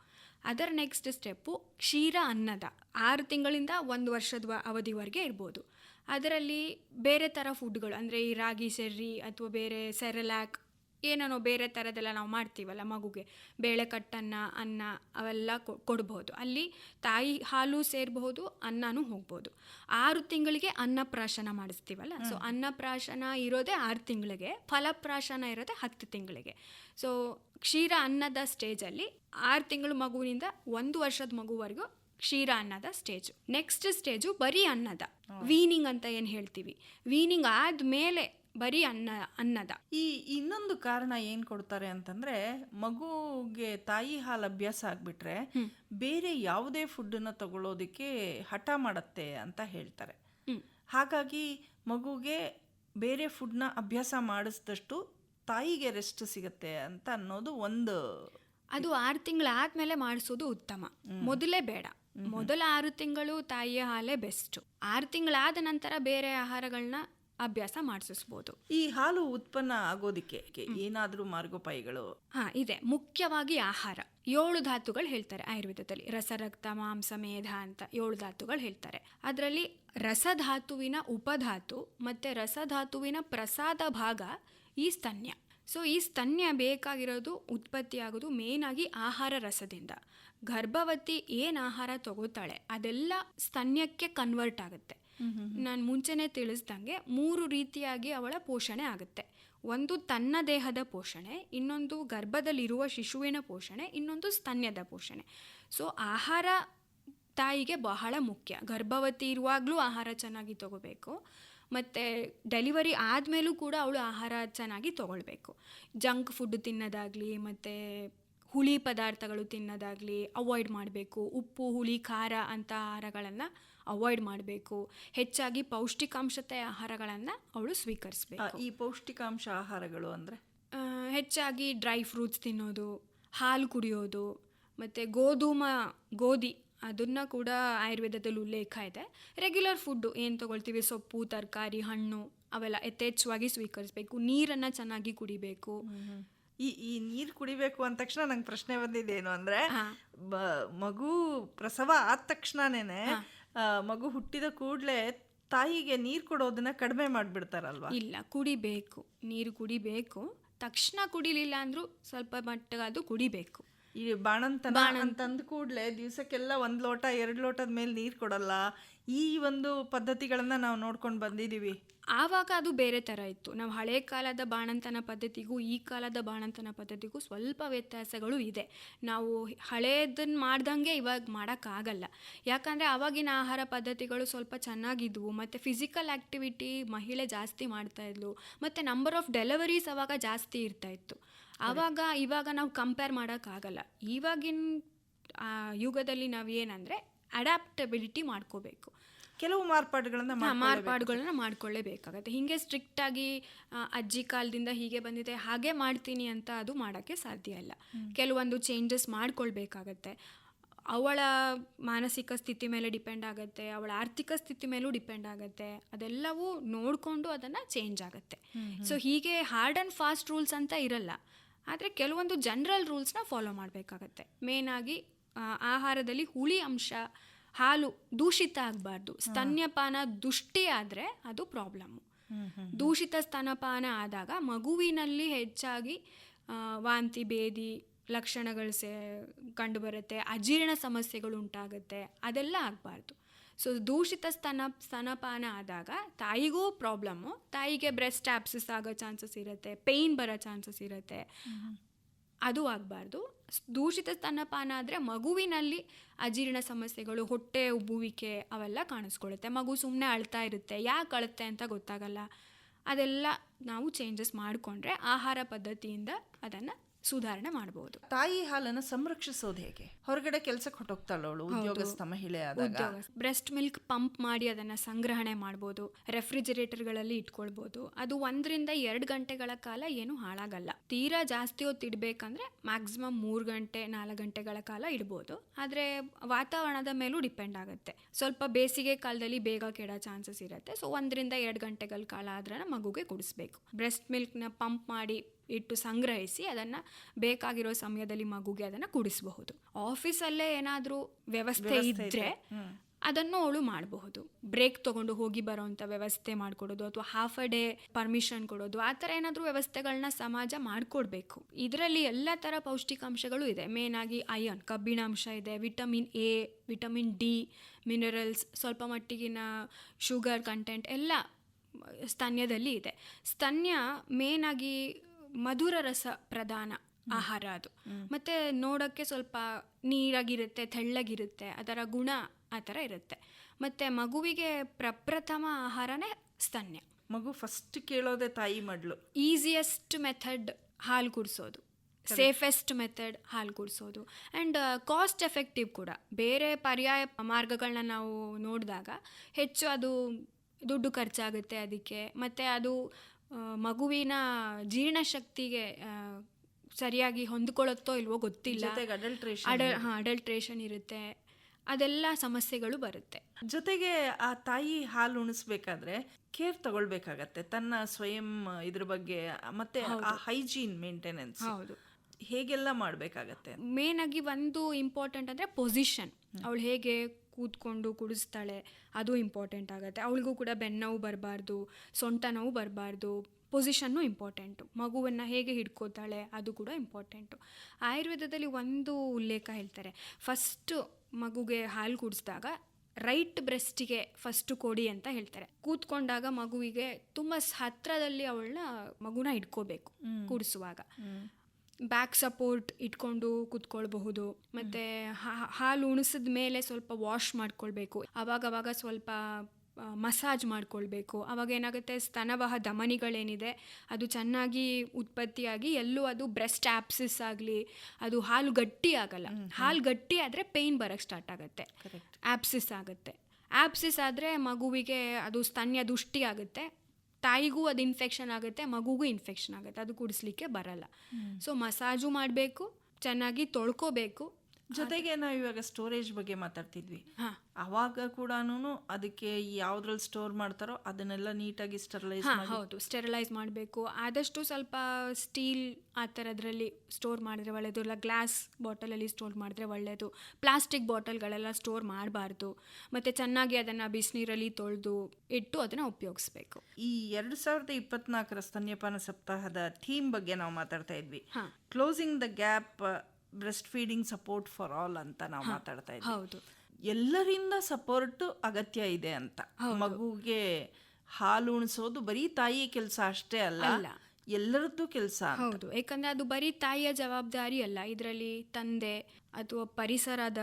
ಅದರ ನೆಕ್ಸ್ಟ್ ಸ್ಟೆಪ್ಪು ಕ್ಷೀರ ಅನ್ನದ. ಆರು ತಿಂಗಳಿಂದ ಒಂದು ವರ್ಷದ ಅವಧಿವರೆಗೆ ಇರ್ಬೋದು. ಅದರಲ್ಲಿ ಬೇರೆ ಥರ ಫುಡ್ಗಳು ಅಂದರೆ ಈ ರಾಗಿ, ಸೆರ್ರಿ, ಅಥವಾ ಬೇರೆ ಸೆರೆಲ್ಯಾಕ್ ಏನೇನೋ ಬೇರೆ ಥರದೆಲ್ಲ ನಾವು ಮಾಡ್ತೀವಲ್ಲ ಮಗುಗೆ. ಬೇಳೆ ಕಟ್ಟನ್ನ ಅನ್ನ ಅವೆಲ್ಲ ಕೊಡ್ಬೋದು. ಅಲ್ಲಿ ತಾಯಿ ಹಾಲು ಸೇರಬಹುದು ಅನ್ನನೂ ಹೋಗ್ಬೋದು. ಆರು ತಿಂಗಳಿಗೆ ಅನ್ನಪ್ರಾಶನ ಮಾಡಿಸ್ತೀವಲ್ಲ? ಸೊ ಅನ್ನಪ್ರಾಶನ ಇರೋದೇ ಆರು ತಿಂಗಳಿಗೆ ಫಲಪ್ರಾಶನ ಇರೋದೇ ಹತ್ತು ತಿಂಗಳಿಗೆ. ಸೊ ಕ್ಷೀರ ಅನ್ನದ ಸ್ಟೇಜಲ್ಲಿ ಆರು ತಿಂಗಳು ಮಗುವಿನಿಂದ ಒಂದು ವರ್ಷದ ಮಗುವರೆಗೂ ಕ್ಷೀರ ಅನ್ನದ ಸ್ಟೇಜು. ನೆಕ್ಸ್ಟ್ ಸ್ಟೇಜು ಬರೀ ಅನ್ನದ. ವೀನಿಂಗ್ ಅಂತ ಏನು ಹೇಳ್ತೀವಿ? ವೀನಿಂಗ್ ಆದಮೇಲೆ ಬರೀ ಅನ್ನ ಅನ್ನದ. ಈ ಇನ್ನೊಂದು ಕಾರಣ ಏನ್ ಕೊಡ್ತಾರೆ ಅಂತಂದ್ರೆ ಮಗುಗೆ ತಾಯಿ ಹಾಲು ಅಭ್ಯಾಸ ಆಗ್ಬಿಟ್ರೆ ಬೇರೆ ಯಾವುದೇ ಫುಡ್ಡನ್ನು ತಗೊಳ್ಳೋದಕ್ಕೆ ಹಠ ಮಾಡತ್ತೆ ಅಂತ ಹೇಳ್ತಾರೆ. ಹಾಗಾಗಿ ಮಗುಗೆ ಬೇರೆ ಫುಡ್ನ ಅಭ್ಯಾಸ ಮಾಡಿಸಿದಷ್ಟು ತಾಯಿಗೆ ರೆಸ್ಟ್ ಸಿಗತ್ತೆ ಅಂತ ಅನ್ನೋದು ಒಂದು ಅದು ಆರು ತಿಂಗಳು ಆದ್ಮೇಲೆ ಮಾಡಿಸೋದು ಉತ್ತಮ. ಮೊದಲೇ ಬೇಡ. ಮೊದಲ ಆರು ತಿಂಗಳು ತಾಯಿಯ ಹಾಲೇ ಬೆಸ್ಟ್ ಆರು ತಿಂಗಳಾದ ನಂತರ ಬೇರೆ ಆಹಾರಗಳನ್ನ ಅಭ್ಯಾಸ ಮಾಡಿಸಬಹುದು ಈ ಹಾಲು ಉತ್ಪನ್ನ ಆಗೋದಿಕ್ಕೆ ಏನಾದರೂ ಮಾರ್ಗೋಪಾಯಗಳು? ಹಾ ಇದೆ. ಮುಖ್ಯವಾಗಿ ಆಹಾರ. ಏಳು ಧಾತುಗಳು ಹೇಳ್ತಾರೆ ಆಯುರ್ವೇದದಲ್ಲಿ. ರಸ ರಕ್ತ ಮಾಂಸ ಮೇಧ ಅಂತ ಏಳು ಧಾತುಗಳು ಹೇಳ್ತಾರೆ. ಅದರಲ್ಲಿ ರಸಧಾತುವಿನ ಉಪಧಾತು ಮತ್ತೆ ರಸಧಾತುವಿನ ಪ್ರಸಾದ ಭಾಗ ಈ ಸ್ತನ್ಯ. ಸೊ ಈ ಸ್ತನ್ಯ ಬೇಕಾಗಿರೋದು ಉತ್ಪತ್ತಿ ಆಗೋದು ಮೇನ್ ಆಗಿ ಆಹಾರ ರಸದಿಂದ. ಗರ್ಭವತಿ ಏನು ಆಹಾರ ತಗೋತಾಳೆ ಅದೆಲ್ಲ ಸ್ತನ್ಯಕ್ಕೆ ಕನ್ವರ್ಟ್ ಆಗುತ್ತೆ. ನಾನು ಮುಂಚೆನೆ ತಿಳಿಸ್ದಂಗೆ ಮೂರು ರೀತಿಯಾಗಿ ಅವಳ ಪೋಷಣೆ ಆಗುತ್ತೆ. ಒಂದು ತನ್ನ ದೇಹದ ಪೋಷಣೆ, ಇನ್ನೊಂದು ಗರ್ಭದಲ್ಲಿರುವ ಶಿಶುವಿನ ಪೋಷಣೆ, ಇನ್ನೊಂದು ಸ್ತನ್ಯದ ಪೋಷಣೆ. ಸೊ ಆಹಾರ ತಾಯಿಗೆ ಬಹಳ ಮುಖ್ಯ. ಗರ್ಭವತಿ ಇರುವಾಗಲೂ ಆಹಾರ ಚೆನ್ನಾಗಿ ತಗೋಬೇಕು. ಮತ್ತು ಡೆಲಿವರಿ ಆದಮೇಲೂ ಕೂಡ ಅವಳು ಆಹಾರ ಚೆನ್ನಾಗಿ ತಗೊಳ್ಬೇಕು. ಜಂಕ್ ಫುಡ್ ತಿನ್ನೋದಾಗಲಿ, ಮತ್ತು ಹುಳಿ ಪದಾರ್ಥಗಳು ತಿನ್ನೋದಾಗಲಿ, ಅವಾಯ್ಡ್ ಮಾಡಬೇಕು. ಉಪ್ಪು, ಹುಳಿ, ಖಾರ ಅಂತ ಆಹಾರಗಳನ್ನು ಅವಾಯ್ಡ್ ಮಾಡಬೇಕು. ಹೆಚ್ಚಾಗಿ ಪೌಷ್ಟಿಕಾಂಶತೆ ಆಹಾರಗಳನ್ನು ಅವಳು ಸ್ವೀಕರಿಸಬೇಕು. ಈ ಪೌಷ್ಟಿಕಾಂಶ ಆಹಾರಗಳು ಅಂದರೆ? ಹೆಚ್ಚಾಗಿ ಡ್ರೈ ಫ್ರೂಟ್ಸ್ ತಿನ್ನೋದು ಹಾಲು ಕುಡಿಯೋದು ಮತ್ತು ಗೋಧೂಮ ಗೋಧಿ ಅದನ್ನು ಕೂಡ ಆಯುರ್ವೇದದಲ್ಲಿ ಉಲ್ಲೇಖ ಇದೆ. ರೆಗ್ಯುಲರ್ ಫುಡ್ಡು ಏನು ತೊಗೊಳ್ತೀವಿ? ಸೊಪ್ಪು ತರಕಾರಿ ಹಣ್ಣು ಅವೆಲ್ಲ ಯಥೇಚ್ಛವಾಗಿ ಸ್ವೀಕರಿಸಬೇಕು. ನೀರನ್ನು ಚೆನ್ನಾಗಿ ಕುಡಿಬೇಕು. ಈ ಈ ನೀರು ಕುಡಿಬೇಕು ಅಂದ ತಕ್ಷಣ ನಂಗೆ ಪ್ರಶ್ನೆ ಬಂದಿದ್ದೇನು ಅಂದರೆ ಮಗು ಪ್ರಸವ ಆದ ತಕ್ಷಣನೇನೆ ಆ, ಮಗು ಹುಟ್ಟಿದ ಕೂಡಲೇ ತಾಯಿಗೆ ನೀರು ಕೊಡೋದನ್ನ ಕಡಿಮೆ ಮಾಡಿಬಿಡ್ತಾರಲ್ವಾ? ಇಲ್ಲ ಕುಡಿಬೇಕು. ನೀರು ಕುಡಿಬೇಕು. ತಕ್ಷಣ ಕುಡಿಲಿಲ್ಲ ಅಂದ್ರೂ ಸ್ವಲ್ಪ ಮಟ್ಟಿಗಾದ್ರೂ ಕುಡಿಬೇಕು. ಈ ಬಾಣಂತನ ಅಂತಂದ ಕೂಡಲೇ ದಿವಸಕ್ಕೆಲ್ಲ ಒಂದು ಲೋಟ ಎರಡು ಲೋಟದ ಮೇಲೆ ನೀರು ಕೊಡಲ್ಲ. ಈ ಒಂದು ಪದ್ಧತಿಗಳನ್ನ ನಾವು ನೋಡ್ಕೊಂಡು ಬಂದಿದ್ದೀವಿ ಆವಾಗ ಅದು ಬೇರೆ ಥರ ಇತ್ತು. ನಾವು ಹಳೆ ಕಾಲದ ಬಾಣಂತನ ಪದ್ಧತಿಗೂ ಈ ಕಾಲದ ಬಾಣಂತನ ಪದ್ಧತಿಗೂ ಸ್ವಲ್ಪ ವ್ಯತ್ಯಾಸಗಳು ಇದೆ. ನಾವು ಹಳೇದನ್ನು ಮಾಡ್ದಂಗೆ ಇವಾಗ ಮಾಡೋಕ್ಕಾಗಲ್ಲ. ಯಾಕಂದರೆ ಆವಾಗಿನ ಆಹಾರ ಪದ್ಧತಿಗಳು ಸ್ವಲ್ಪ ಚೆನ್ನಾಗಿದ್ವು. ಮತ್ತು ಫಿಸಿಕಲ್ ಆ್ಯಕ್ಟಿವಿಟಿ ಮಹಿಳೆ ಜಾಸ್ತಿ ಮಾಡ್ತಾಯಿದ್ಲು ಮತ್ತು ನಂಬರ್ ಆಫ್ ಡೆಲಿವರೀಸ್ ಅವಾಗ ಜಾಸ್ತಿ ಇರ್ತಾ ಇತ್ತು. ಆವಾಗ ಇವಾಗ ನಾವು ಕಂಪೇರ್ ಮಾಡೋಕ್ಕಾಗಲ್ಲ. ಇವಾಗಿನ ಯುಗದಲ್ಲಿ ನಾವು ಏನಂದರೆ ಅಡ್ಯಾಪ್ಟಬಿಲಿಟಿ ಮಾಡ್ಕೋಬೇಕು. ಕೆಲವು ಮಾರ್ಪಾಡುಗಳನ್ನು ಮಾರ್ಪಾಡುಗಳನ್ನು ಮಾಡ್ಕೊಳ್ಳೇಬೇಕಾಗತ್ತೆ. ಹೀಗೆ ಸ್ಟ್ರಿಕ್ಟಾಗಿ ಅಜ್ಜಿ ಕಾಲದಿಂದ ಹೀಗೆ ಬಂದಿದೆ ಹಾಗೆ ಮಾಡ್ತೀನಿ ಅಂತ ಅದು ಮಾಡೋಕ್ಕೆ ಸಾಧ್ಯ ಇಲ್ಲ. ಕೆಲವೊಂದು ಚೇಂಜಸ್ ಮಾಡ್ಕೊಳ್ಬೇಕಾಗತ್ತೆ. ಅವಳ ಮಾನಸಿಕ ಸ್ಥಿತಿ ಮೇಲೆ ಡಿಪೆಂಡ್ ಆಗುತ್ತೆ ಅವಳ ಆರ್ಥಿಕ ಸ್ಥಿತಿ ಮೇಲೂ ಡಿಪೆಂಡ್ ಆಗುತ್ತೆ ಅದೆಲ್ಲವೂ ನೋಡಿಕೊಂಡು ಅದನ್ನು ಚೇಂಜ್ ಆಗುತ್ತೆ. ಸೊ ಹೀಗೆ ಹಾರ್ಡ್ ಆ್ಯಂಡ್ ಫಾಸ್ಟ್ ರೂಲ್ಸ್ ಅಂತ ಇರಲ್ಲ. ಆದರೆ ಕೆಲವೊಂದು ಜನರಲ್ ರೂಲ್ಸ್ನ ಫಾಲೋ ಮಾಡಬೇಕಾಗತ್ತೆ. ಮೇನಾಗಿ ಆಹಾರದಲ್ಲಿ ಹುಳಿ ಅಂಶ ಹಾಲು ದೂಷಿತ ಆಗಬಾರ್ದು. ಸ್ತನ್ಯಪಾನ ದುಷ್ಟಿ ಆದರೆ ಅದು ಪ್ರಾಬ್ಲಮ್ಮು ದೂಷಿತ ಸ್ತನಪಾನ ಆದಾಗ ಮಗುವಿನಲ್ಲಿ ಹೆಚ್ಚಾಗಿ ವಾಂತಿ ಭೇದಿ ಲಕ್ಷಣಗಳು ಸೇ ಕಂಡುಬರುತ್ತೆ ಅಜೀರ್ಣ ಸಮಸ್ಯೆಗಳು ಉಂಟಾಗುತ್ತೆ ಅದೆಲ್ಲ ಆಗಬಾರ್ದು. ಸೊ ದೂಷಿತ ಸ್ತನ ಸ್ತನಪಾನ ಆದಾಗ ತಾಯಿಗೂ ಪ್ರಾಬ್ಲಮ್ಮು ತಾಯಿಗೆ ಬ್ರೆಸ್ಟ್ ಆಪ್ಸಸ್ ಆಗೋ ಚಾನ್ಸಸ್ ಇರುತ್ತೆ ಪೇಯ್ನ್ ಬರೋ ಚಾನ್ಸಸ್ ಇರುತ್ತೆ. ಅದು ಆಗಬಾರ್ದು. ದೂಷಿತ ಸ್ತನಪಾನ ಆದರೆ ಮಗುವಿನಲ್ಲಿ ಅಜೀರ್ಣ ಸಮಸ್ಯೆಗಳು, ಹೊಟ್ಟೆ ಉಬ್ಬುವಿಕೆ ಅವೆಲ್ಲ ಕಾಣಿಸ್ಕೊಳ್ಳುತ್ತೆ. ಮಗು ಸುಮ್ಮನೆ ಅಳ್ತಾ ಇರುತ್ತೆ. ಯಾಕೆ ಅಳುತ್ತೆ ಅಂತ ಗೊತ್ತಾಗಲ್ಲ. ಅದೆಲ್ಲ ನಾವು ಚೇಂಜಸ್ ಮಾಡಿಕೊಂಡ್ರೆ ಆಹಾರ ಪದ್ಧತಿಯಿಂದ ಅದನ್ನು ಸುಧಾರಣೆ ಮಾಡಬಹುದು ತಾಯಿ ಹಾಲನ್ನು ಸಂರಕ್ಷಿಸೋದು ಹೇಗೆ? ಹೊರಗಡೆ ಕೆಲಸಕ್ಕೆ ಹೊಟ್ಟೋಗ್ತಾಳವಳು ಉದ್ಯೋಗಸ್ಥ ಮಹಿಳೆ ಆದಾಗ. ಬ್ರೆಸ್ಟ್ ಮಿಲ್ಕ್ ಪಂಪ್ ಮಾಡಿ ಅದನ್ನ ಸಂಗ್ರಹಣೆ ಮಾಡಬಹುದು ರೆಫ್ರಿಜರೇಟರ್ಗಳಲ್ಲಿ ಇಟ್ಕೊಳ್ಬಹುದು ಅದು ಒಂದರಿಂದ ಎರಡು ಗಂಟೆಗಳ ಕಾಲ ಏನು ಹಾಳಾಗಲ್ಲ. ತೀರಾ ಜಾಸ್ತಿ ಹೊತ್ತು ಇಡಬೇಕಂದ್ರೆ ಮ್ಯಾಕ್ಸಿಮಮ್ ಮೂರು ಗಂಟೆ ನಾಲ್ಕು ಗಂಟೆಗಳ ಕಾಲ ಇಡ್ಬೋದು. ಆದರೆ ವಾತಾವರಣದ ಮೇಲೂ ಡಿಪೆಂಡ್ ಆಗುತ್ತೆ. ಸ್ವಲ್ಪ ಬೇಸಿಗೆ ಕಾಲದಲ್ಲಿ ಬೇಗ ಕೆಡೋ ಚಾನ್ಸಸ್ ಇರುತ್ತೆ. ಸೊ ಒಂದರಿಂದ ಎರಡು ಗಂಟೆಗಳ ಕಾಲ ಆದ್ರೆ ಮಗುಗೆ ಕುಡಿಸ್ಬೇಕು. ಬ್ರೆಸ್ಟ್ ಮಿಲ್ಕ್ನ ಪಂಪ್ ಮಾಡಿ ಇಟ್ಟು ಸಂಗ್ರಹಿಸಿ ಅದನ್ನು ಬೇಕಾಗಿರೋ ಸಮಯದಲ್ಲಿ ಮಗುಗೆ ಅದನ್ನು ಕುಡಿಸಬಹುದು. ಆಫೀಸಲ್ಲೇ ಏನಾದರೂ ವ್ಯವಸ್ಥೆ ಇದ್ದರೆ ಅದನ್ನು ಅವಳು ಮಾಡಬಹುದು. ಬ್ರೇಕ್ ತಗೊಂಡು ಹೋಗಿ ಬರೋವಂಥ ವ್ಯವಸ್ಥೆ ಮಾಡಿಕೊಡೋದು ಅಥವಾ ಹಾಫ್ ಅ ಡೇ ಪರ್ಮಿಷನ್ ಕೊಡೋದು ಆ ಥರ ಏನಾದರೂ ವ್ಯವಸ್ಥೆಗಳನ್ನ ಸಮಾಜ ಮಾಡಿಕೊಡ್ಬೇಕು. ಇದರಲ್ಲಿ ಎಲ್ಲ ಥರ ಪೌಷ್ಟಿಕಾಂಶಗಳು ಇದೆ. ಮೇನ್ ಆಗಿ ಅಯನ್ ಕಬ್ಬಿಣಾಂಶ ಇದೆ vitamin A vitamin D minerals ಸ್ವಲ್ಪ ಮಟ್ಟಿಗಿನ ಶುಗರ್ ಕಂಟೆಂಟ್ ಎಲ್ಲ ಸ್ತನ್ಯದಲ್ಲಿ ಇದೆ. ಸ್ತನ್ಯ ಮೇನ್ ಆಗಿ ಮಧುರ ರಸ ಪ್ರಧಾನ ಆಹಾರ ಅದು. ಮತ್ತೆ ನೋಡೋಕ್ಕೆ ಸ್ವಲ್ಪ ನೀರಾಗಿರುತ್ತೆ ತೆಳ್ಳಗಿರುತ್ತೆ ಅದರ ಗುಣ ಆ ಥರ ಇರುತ್ತೆ. ಮತ್ತೆ ಮಗುವಿಗೆ ಪ್ರಪ್ರಥಮ ಆಹಾರನೇ ಸ್ತನ್ಯ. ಮಗು ಫಸ್ಟ್ ಕೇಳೋದೇ ತಾಯಿ ಮಡ್ಲು ಈಸಿಯೆಸ್ಟ್ ಮೆಥಡ್ ಹಾಲು ಕುಡಿಸೋದು. ಸೇಫೆಸ್ಟ್ ಮೆಥಡ್ ಹಾಲು ಕುಡಿಸೋದು. ಆ್ಯಂಡ್ ಕಾಸ್ಟ್ ಎಫೆಕ್ಟಿವ್ ಕೂಡ. ಬೇರೆ ಪರ್ಯಾಯ ಮಾರ್ಗಗಳನ್ನ ನಾವು ನೋಡಿದಾಗ ಹೆಚ್ಚು ಅದು ದುಡ್ಡು ಖರ್ಚಾಗುತ್ತೆ ಅದಕ್ಕೆ. ಮತ್ತು ಅದು ಮಗುವಿನ ಜೀರ್ಣಶಕ್ತಿಗೆ ಸರಿಯಾಗಿ ಹೊಂದ್ಕೊಳ್ಳುತ್ತೋ ಇಲ್ವೋ ಗೊತ್ತಿಲ್ಲ. ಹಾಂ ಅಡಲ್ಟ್ರೇಷನ್ ಇರುತ್ತೆ. ಅದೆಲ್ಲ ಸಮಸ್ಯೆಗಳು ಬರುತ್ತೆ. ಜೊತೆಗೆ ಆ ತಾಯಿ ಹಾಲು ಉಣಿಸ್ಬೇಕಾದ್ರೆ ಕೇರ್ ತಗೊಳ್ಬೇಕಾಗತ್ತೆ. ತನ್ನ ಸ್ವಯಂ ಇದ್ರ ಬಗ್ಗೆ ಮತ್ತೆ ಆ ಹೈಜೀನ್ ಮೇಂಟೆನೆನ್ಸ್ ಹೌದು. ಹೇಗೆಲ್ಲ ಮಾಡಬೇಕಾಗತ್ತೆ? ಮೇನ್ ಆಗಿ ಒಂದು ಇಂಪಾರ್ಟೆಂಟ್ ಅಂದರೆ ಪೊಸಿಷನ್ ಅವಳು ಹೇಗೆ ಕೂತ್ಕೊಂಡು ಕುಡಿಸ್ತಾಳೆ ಅದು ಇಂಪಾರ್ಟೆಂಟ್ ಆಗುತ್ತೆ. ಅವಳಿಗೂ ಕೂಡ ಬೆನ್ನೋವು ಬರಬಾರ್ದು ಸೊಂಟ ನೋವು ಬರಬಾರ್ದು ಪೊಸಿಷನ್ನು ಇಂಪಾರ್ಟೆಂಟು ಮಗುವನ್ನು ಹೇಗೆ ಹಿಡ್ಕೋತಾಳೆ ಅದು ಕೂಡ ಇಂಪಾರ್ಟೆಂಟು ಆಯುರ್ವೇದದಲ್ಲಿ ಒಂದು ಉಲ್ಲೇಖ ಹೇಳ್ತಾರೆ ಫಸ್ಟು ಮಗುಗೆ ಹಾಲು ಕುಡಿಸಿದಾಗ ರೈಟ್ ಬ್ರೆಸ್ಟಿಗೆ ಫಸ್ಟು ಕೊಡಿ ಅಂತ ಹೇಳ್ತಾರೆ. ಕೂತ್ಕೊಂಡಾಗ ಮಗುವಿಗೆ ತುಂಬ ಹತ್ರದಲ್ಲಿ ಅವಳನ್ನ ಮಗುನ ಇಟ್ಕೋಬೇಕು ಕೂಡಿಸುವಾಗ. ಬ್ಯಾಕ್ ಸಪೋರ್ಟ್ ಇಟ್ಕೊಂಡು ಕುತ್ಕೊಳ್ಬಹುದು. ಮತ್ತೆ ಹಾಲು ಉಣಿಸಿದ ಮೇಲೆ ಸ್ವಲ್ಪ ವಾಶ್ ಮಾಡ್ಕೊಳ್ಬೇಕು. ಅವಾಗವಾಗ ಸ್ವಲ್ಪ ಮಸಾಜ್ ಮಾಡ್ಕೊಳ್ಬೇಕು. ಅವಾಗ ಏನಾಗುತ್ತೆ? ಸ್ತನವಹ ಧಮನಿಗಳೇನಿದೆ ಅದು ಚೆನ್ನಾಗಿ ಉತ್ಪತ್ತಿಯಾಗಿ ಎಲ್ಲೂ ಅದು ಬ್ರೆಸ್ಟ್ ಆಪ್ಸಿಸ್ ಆಗಲಿ ಅದು ಹಾಲು ಗಟ್ಟಿ ಆಗಲ್ಲ. ಹಾಲು ಗಟ್ಟಿ ಆದರೆ ಪೇಯ್ನ್ ಬರೋಕ್ಕೆ ಸ್ಟಾರ್ಟ್ ಆಗುತ್ತೆ. ಆಪ್ಸಿಸ್ ಆಗುತ್ತೆ. ಆಪ್ಸಿಸ್ ಆದರೆ ಮಗುವಿಗೆ ಅದು ಸ್ತನ್ಯ ದುಷ್ಟಿ ಆಗುತ್ತೆ. ತಾಯಿಗೂ ಅದು ಇನ್ಫೆಕ್ಷನ್ ಆಗುತ್ತೆ ಮಗುಗೂ ಇನ್ಫೆಕ್ಷನ್ ಆಗುತ್ತೆ ಅದು ಕುಡಿಸ್ಲಿಕ್ಕೆ ಬರಲ್ಲ. ಸೊ ಮಸಾಜು ಮಾಡಬೇಕು ಚೆನ್ನಾಗಿ ತೊಳ್ಕೋಬೇಕು. ಜೊತೆಗೆ ನಾವು ಇವಾಗ ಸ್ಟೋರೇಜ್ ಬಗ್ಗೆ ಮಾತಾಡ್ತಿದ್ವಿ. ಅವಾಗ ಕೂಡ ಅದಕ್ಕೆ ಯಾವ್ದ್ರಲ್ಲಿ ಸ್ಟೋರ್ ಮಾಡ್ತಾರೋ ಅದನ್ನೆಲ್ಲ ನೀಟಾಗಿ ಸ್ಟೆರಲೈಸ್ ಹೌದು. ಸ್ಟೆರಲೈಸ್ ಮಾಡಬೇಕು. ಆದಷ್ಟು ಸ್ವಲ್ಪ ಸ್ಟೀಲ್ ಆ ಥರದ್ರಲ್ಲಿ ಸ್ಟೋರ್ ಮಾಡಿದ್ರೆ ಒಳ್ಳೆಯದು ಇಲ್ಲ ಗ್ಲಾಸ್ ಬಾಟಲಲ್ಲಿ ಸ್ಟೋರ್ ಮಾಡಿದ್ರೆ ಒಳ್ಳೆಯದು ಪ್ಲಾಸ್ಟಿಕ್ ಬಾಟಲ್ಗಳೆಲ್ಲ ಸ್ಟೋರ್ ಮಾಡಬಾರ್ದು. ಮತ್ತು ಚೆನ್ನಾಗಿ ಅದನ್ನು ಬಿಸಿನೀರಲ್ಲಿ ತೊಳೆದು ಇಟ್ಟು ಅದನ್ನು ಉಪಯೋಗಿಸ್ಬೇಕು. ಈ ಎರಡು ಸಾವಿರದ ಇಪ್ಪತ್ನಾಲ್ಕರ ಸ್ತನ್ಯಪಾನ ಸಪ್ತಾಹದ ಥೀಮ್ ಬಗ್ಗೆ ನಾವು ಮಾತಾಡ್ತಾ ಇದ್ವಿ. Closing the gap breastfeeding support for all ಅಂತ ನಾವು ಮಾತಾಡ್ತಾ ಇದ್ದೀವಿ. ಹೌದು. ಎಲ್ಲರಿಂದ ಸಪೋರ್ಟ್ ಅಗತ್ಯ ಇದೆ ಅಂತ. ಮಗುಗೆ ಹಾಲು ಉಣಿಸೋದು ಬರೀ ತಾಯಿ ಕೆಲಸ ಅಷ್ಟೇ ಅಲ್ಲ ಅಲ್ಲ. ಎಲ್ಲರದ್ದು ಕೆಲಸ ಹೌದು. ಯಾಕಂದ್ರೆ ಅದು ಬರೀ ತಾಯಿಯ ಜವಾಬ್ದಾರಿ ಅಲ್ಲ ಇದರಲ್ಲಿ ತಂದೆ ಅಥವಾ ಪರಿಸರದ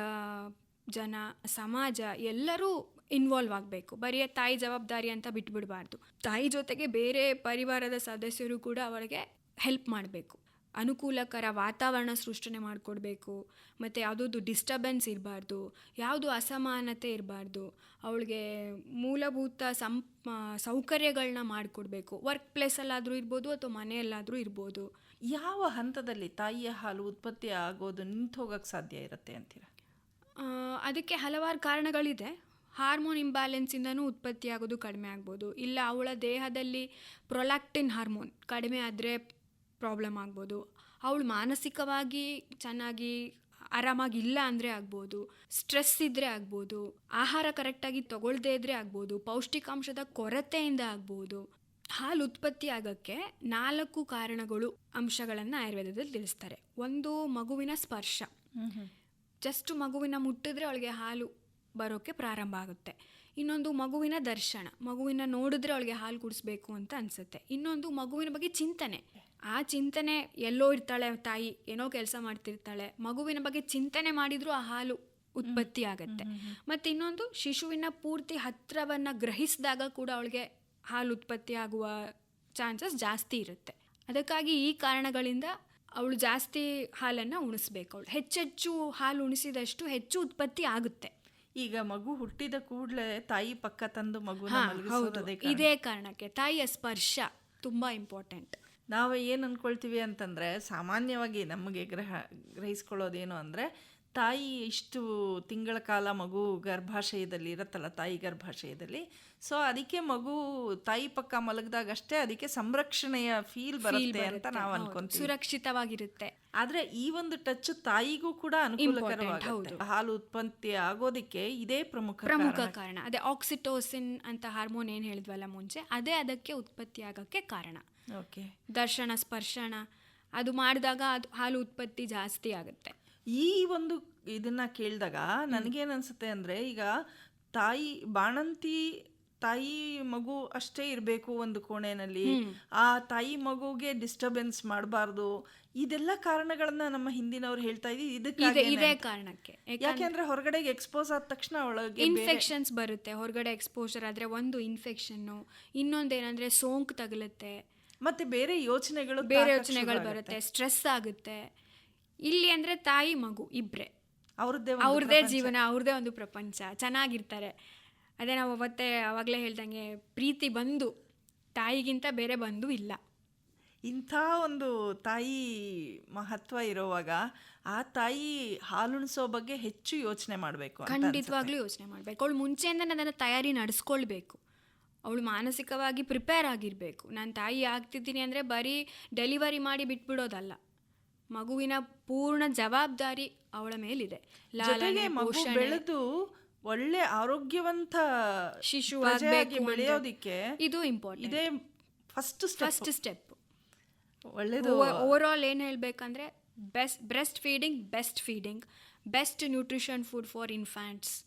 ಜನ ಸಮಾಜ ಎಲ್ಲರೂ ಇನ್ವಾಲ್ವ್ ಆಗಬೇಕು. ಬರೀ ತಾಯಿ ಜವಾಬ್ದಾರಿ ಅಂತ ಬಿಟ್ಬಿಡಬಾರ್ದು. ತಾಯಿ ಜೊತೆಗೆ ಬೇರೆ ಪರಿವಾರದ ಸದಸ್ಯರು ಕೂಡ ಅವಳಿಗೆ ಹೆಲ್ಪ್ ಮಾಡಬೇಕು. ಅನುಕೂಲಕರ ವಾತಾವರಣ ಸೃಷ್ಟಿನೆ ಮಾಡಿಕೊಡ್ಬೇಕು. ಮತ್ತು ಯಾವುದೊಂದು ಡಿಸ್ಟರ್ಬೆನ್ಸ್ ಇರಬಾರ್ದು ಯಾವುದು ಅಸಮಾನತೆ ಇರಬಾರ್ದು ಅವಳಿಗೆ ಮೂಲಭೂತ ಸಂ ಸೌಕರ್ಯಗಳನ್ನ ಮಾಡಿಕೊಡ್ಬೇಕು. ವರ್ಕ್ ಪ್ಲೇಸಲ್ಲಾದರೂ ಇರ್ಬೋದು ಅಥವಾ ಮನೆಯಲ್ಲಾದರೂ ಇರ್ಬೋದು. ಯಾವ ಹಂತದಲ್ಲಿ ತಾಯಿಯ ಹಾಲು ಉತ್ಪತ್ತಿ ಆಗೋದು ನಿಂತು ಹೋಗೋಕ್ಕೆ ಸಾಧ್ಯ ಇರುತ್ತೆ ಅಂತೀರ? ಅದಕ್ಕೆ ಹಲವಾರು ಕಾರಣಗಳಿದೆ. ಹಾರ್ಮೋನ್ ಇಂಬ್ಯಾಲೆನ್ಸಿಂದನೂ ಉತ್ಪತ್ತಿಯಾಗೋದು ಕಡಿಮೆ ಆಗ್ಬೋದು. ಇಲ್ಲ ಅವಳ ದೇಹದಲ್ಲಿ ಪ್ರೊಲಾಕ್ಟಿನ್ ಹಾರ್ಮೋನ್ ಕಡಿಮೆ ಆದರೆ ಪ್ರಾಬ್ಲಮ್ ಆಗ್ಬೋದು. ಅವಳು ಮಾನಸಿಕವಾಗಿ ಚೆನ್ನಾಗಿ ಆರಾಮಾಗಿ ಇಲ್ಲ ಅಂದರೆ ಆಗ್ಬೋದು. ಸ್ಟ್ರೆಸ್ ಇದ್ದರೆ ಆಗ್ಬೋದು. ಆಹಾರ ಕರೆಕ್ಟಾಗಿ ತಗೊಳ್ದೇ ಇದ್ದರೆ ಆಗ್ಬೋದು. ಪೌಷ್ಟಿಕಾಂಶದ ಕೊರತೆಯಿಂದ ಆಗ್ಬೋದು. ಹಾಲು ಉತ್ಪತ್ತಿ ಆಗೋಕ್ಕೆ ನಾಲ್ಕು ಕಾರಣಗಳು ಅಂಶಗಳನ್ನು ಆಯುರ್ವೇದದಲ್ಲಿ ತಿಳಿಸ್ತಾರೆ. ಒಂದು ಮಗುವಿನ ಸ್ಪರ್ಶ. ಜಸ್ಟ್ ಮಗುವಿನ ಮುಟ್ಟಿದ್ರೆ ಅವಳಿಗೆ ಹಾಲು ಬರೋಕ್ಕೆ ಪ್ರಾರಂಭ ಆಗುತ್ತೆ. ಇನ್ನೊಂದು ಮಗುವಿನ ದರ್ಶನ ಮಗುವಿನ ನೋಡಿದ್ರೆ ಅವಳಿಗೆ ಹಾಲು ಕುಡಿಸ್ಬೇಕು ಅಂತ ಅನಿಸುತ್ತೆ. ಇನ್ನೊಂದು ಮಗುವಿನ ಬಗ್ಗೆ ಚಿಂತನೆ. ಆ ಚಿಂತನೆ ಎಲ್ಲೋ ಇರ್ತಾಳೆ ತಾಯಿ ಏನೋ ಕೆಲಸ ಮಾಡ್ತಿರ್ತಾಳೆ. ಮಗುವಿನ ಬಗ್ಗೆ ಚಿಂತನೆ ಮಾಡಿದರೂ ಆ ಹಾಲು ಉತ್ಪತ್ತಿ ಆಗತ್ತೆ. ಮತ್ತು ಇನ್ನೊಂದು ಶಿಶುವಿನ ಪೂರ್ತಿ ಹತ್ರವನ್ನ ಗ್ರಹಿಸಿದಾಗ ಕೂಡ ಅವಳಿಗೆ ಹಾಲು ಉತ್ಪತ್ತಿ ಆಗುವ ಚಾನ್ಸಸ್ ಜಾಸ್ತಿ ಇರುತ್ತೆ. ಅದಕ್ಕಾಗಿ ಈ ಕಾರಣಗಳಿಂದ ಅವಳು ಜಾಸ್ತಿ ಹಾಲನ್ನು ಉಣಿಸ್ಬೇಕು. ಅವಳು ಹೆಚ್ಚೆಚ್ಚು ಹಾಲು ಉಣಿಸಿದಷ್ಟು ಹೆಚ್ಚು ಉತ್ಪತ್ತಿ ಆಗುತ್ತೆ. ಈಗ ಮಗು ಹುಟ್ಟಿದ ಕೂಡಲೇ ತಾಯಿ ಪಕ್ಕ ತಂದು ಮಗು. ಇದೇ ಕಾರಣಕ್ಕೆ ತಾಯಿಯ ಸ್ಪರ್ಶ ತುಂಬಾ ಇಂಪಾರ್ಟೆಂಟ್ ನಾವು ಏನು ಅನ್ಕೊಳ್ತೀವಿ ಅಂತಂದರೆ ಸಾಮಾನ್ಯವಾಗಿ ನಮಗೆ ಗ್ರಹ ಗ್ರಹಿಸ್ಕೊಳ್ಳೋದೇನು ಅಂದರೆ ತಾಯಿ ಇಷ್ಟು ತಿಂಗಳ ಕಾಲ ಮಗು ಗರ್ಭಾಶಯದಲ್ಲಿ ಇರುತ್ತಲ್ಲ ತಾಯಿ ಗರ್ಭಾಶಯದಲ್ಲಿ. ಸೊ ಅದಕ್ಕೆ ಮಗು ತಾಯಿ ಪಕ್ಕ ಮಲಗಿದಾಗಷ್ಟೇ ಅದಕ್ಕೆ ಸಂರಕ್ಷಣೆಯ ಫೀಲ್ ಬರುತ್ತೆ ಅಂತ ನಾವು ಅನ್ಕೊಂತೀವಿ. ಸುರಕ್ಷಿತವಾಗಿರುತ್ತೆ. ಆದ್ರೆ ಈ ಒಂದು ಟಚ್ ತಾಯಿಗೂ ಕೂಡ ಅನುಕೂಲಕರವಾಗುತ್ತೆ. ಹಾಲು ಉತ್ಪತ್ತಿ ಆಗೋದಕ್ಕೆ ಇದೇ ಪ್ರಮುಖ ಪ್ರಮುಖ ಕಾರಣ. ಅದೇ ಆಕ್ಸಿಟೋಸಿನ್ ಅಂತ ಹಾರ್ಮೋನ್ ಏನು ಹೇಳಿದ್ವಲ್ಲ ಮುಂಚೆ ಅದೇ ಅದಕ್ಕೆ ಉತ್ಪತ್ತಿ ಆಗಕ್ಕೆ ಕಾರಣ. ಓಕೆ. ದರ್ಶನ ಸ್ಪರ್ಶನ ಅದು ಮಾಡಿದಾಗ ಅದು ಹಾಲು ಉತ್ಪತ್ತಿ ಜಾಸ್ತಿ ಆಗುತ್ತೆ. ಈ ಒಂದು ಇದನ್ನ ಕೇಳಿದಾಗ ನನಗೇನು ಅನ್ಸುತ್ತೆ ಅಂದ್ರೆ ಈಗ ತಾಯಿ ಬಾಣಂತಿ ತಾಯಿ ಮಗು ಅಷ್ಟೇ ಇರಬೇಕು ಒಂದು ಕೋಣೆನಲ್ಲಿ ಆ ತಾಯಿ ಮಗುಗೆ ಡಿಸ್ಟರ್ಬೆನ್ಸ್ ಮಾಡಬಾರ್ದು. ಇದೆಲ್ಲ ಕಾರಣಗಳನ್ನ ನಮ್ಮ ಹಿಂದಿನವ್ರು ಹೇಳ್ತಾ ಇದ್ದೀವಿ ಇದೆ ಇದಕ್ಕೆ ಇದೇ ಕಾರಣಕ್ಕೆ. ಯಾಕೆಂದ್ರೆ ಹೊರಗಡೆಗೆ ಎಕ್ಸ್ಪೋಸ್ ಆದ ತಕ್ಷಣ ಒಳಗೆ ಇನ್ಫೆಕ್ಷನ್ಸ್ ಬರುತ್ತೆ. ಹೊರಗಡೆ ಎಕ್ಸ್ಪೋಜರ್ ಆದ್ರೆ ಒಂದು ಇನ್ಫೆಕ್ಷನ್ನು ಇನ್ನೊಂದೇನಂದ್ರೆ ಸೋಂಕು ತಗಲುತ್ತೆ. ಮತ್ತೆ ಬೇರೆ ಯೋಚನೆಗಳು ಬೇರೆ ಯೋಚನೆಗಳು ಬರುತ್ತೆ. ಸ್ಟ್ರೆಸ್ ಆಗುತ್ತೆ. ಇಲ್ಲಿ ಅಂದ್ರೆ ತಾಯಿ ಮಗು ಇಬ್ರೆ. ಅವ್ರದ್ದೇ ಅವ್ರದ್ದೇ ಜೀವನ ಅವ್ರದ್ದೇ ಒಂದು ಪ್ರಪಂಚ. ಚೆನ್ನಾಗಿರ್ತಾರೆ. ಅದೇ ನಾವು ಅವತ್ತೇ ಆವಾಗಲೇ ಹೇಳ್ದಂಗೆ ಪ್ರೀತಿ ಬಂದು ತಾಯಿಗಿಂತ ಬೇರೆ ಬಂದು ಇಲ್ಲ. ಇಂಥ ಒಂದು ತಾಯಿ ಮಹತ್ವ ಇರೋವಾಗ ಆ ತಾಯಿ ಹಾಲುಣಿಸೋ ಬಗ್ಗೆ ಹೆಚ್ಚು ಯೋಚನೆ ಮಾಡಬೇಕು ಖಂಡಿತವಾಗ್ಲೂ ಯೋಚನೆ ಮಾಡಬೇಕು. ಅವಳು ಮುಂಚೆಯಿಂದ ನನ್ನ ತಯಾರಿ ನಡೆಸ್ಕೊಳ್ಬೇಕು. ಅವಳು ಮಾನಸಿಕವಾಗಿ ಪ್ರಿಪೇರ್ ಆಗಿರಬೇಕು. ನಾನು ತಾಯಿ ಆಗ್ತಿದ್ದೀನಿ ಅಂದರೆ ಬರೀ ಡೆಲಿವರಿ ಮಾಡಿ ಬಿಟ್ಬಿಡೋದಲ್ಲ. ಮಗುವಿನ ಪೂರ್ಣ ಜವಾಬ್ದಾರಿ ಅವಳ ಮೇಲಿದೆ. ಬೆಳೆದು ಒಳ್ಳೆ ಆರೋಗ್ಯವಂತ ಶಿಶು ಬೆಳೆಯೋದಿಕ್ಕೆ ಇದು ಇಂಪಾರ್ಟೆಂಟ್ ಇದೇ ಫಸ್ಟ್ ಫಸ್ಟ್ ಸ್ಟೆಪ್ ಒಳ್ಳೇದು ಓವರ್ ಆಲ್ ಏನು ಹೇಳಬೇಕಂದ್ರೆ best breastfeeding best feeding best nutrition food for infants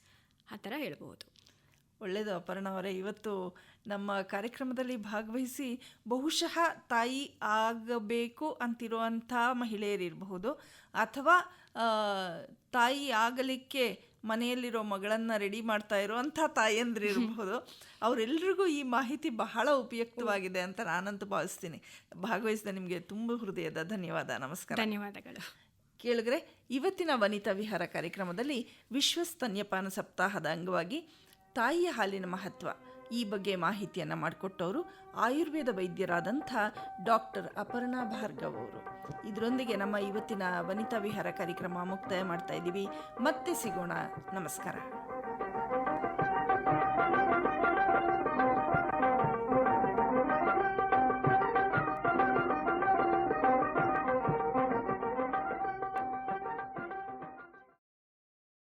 ಆ ಥರ ಹೇಳ್ಬೋದು. ಒಳ್ಳೆಯದು ಅಪರ್ಣ ಅವರೇ ಇವತ್ತು ನಮ್ಮ ಕಾರ್ಯಕ್ರಮದಲ್ಲಿ ಭಾಗವಹಿಸಿ ಬಹುಶಃ ತಾಯಿ ಆಗಬೇಕು ಅಂತಿರುವಂಥ ಮಹಿಳೆಯರಿರಬಹುದು ಅಥವಾ ತಾಯಿ ಆಗಲಿಕ್ಕೆ ಮನೆಯಲ್ಲಿರೋ ಮಗಳನ್ನು ರೆಡಿ ಮಾಡ್ತಾ ಇರುವಂಥ ತಾಯಂದ್ರಿರಬಹುದು ಅವರೆಲ್ಲರಿಗೂ ಈ ಮಾಹಿತಿ ಬಹಳ ಉಪಯುಕ್ತವಾಗಿದೆ ಅಂತ ನಾನಂತೂ ಭಾವಿಸ್ತೀನಿ. ಭಾಗವಹಿಸಿದ ನಿಮಗೆ ತುಂಬ ಹೃದಯದ ಧನ್ಯವಾದ. ನಮಸ್ಕಾರ. ಧನ್ಯವಾದಗಳು. ಕೇಳಿದ್ರೆ ಇವತ್ತಿನ ವನಿತಾ ವಿಹಾರ ಕಾರ್ಯಕ್ರಮದಲ್ಲಿ ವಿಶ್ವ ಸ್ತನ್ಯಪಾನ ಸಪ್ತಾಹದ ಅಂಗವಾಗಿ ತಾಯಿಯ ಹಾಲಿನ ಮಹತ್ವ ಈ ಬಗ್ಗೆ ಮಾಹಿತಿಯನ್ನು ಮಾಡಿಕೊಟ್ಟವರು ಆಯುರ್ವೇದ ವೈದ್ಯರಾದಂಥ ಡಾಕ್ಟರ್ ಅಪರ್ಣಾ ಭಾರ್ಗವ್ ಅವರು ಇದರೊಂದಿಗೆ ನಮ್ಮ ಇವತ್ತಿನ ವನಿತಾ ವಿಹಾರ ಕಾರ್ಯಕ್ರಮ ಮುಕ್ತಾಯ ಮಾಡ್ತಾ ಇದ್ದೀವಿ. ಮತ್ತೆ ಸಿಗೋಣ. ನಮಸ್ಕಾರ.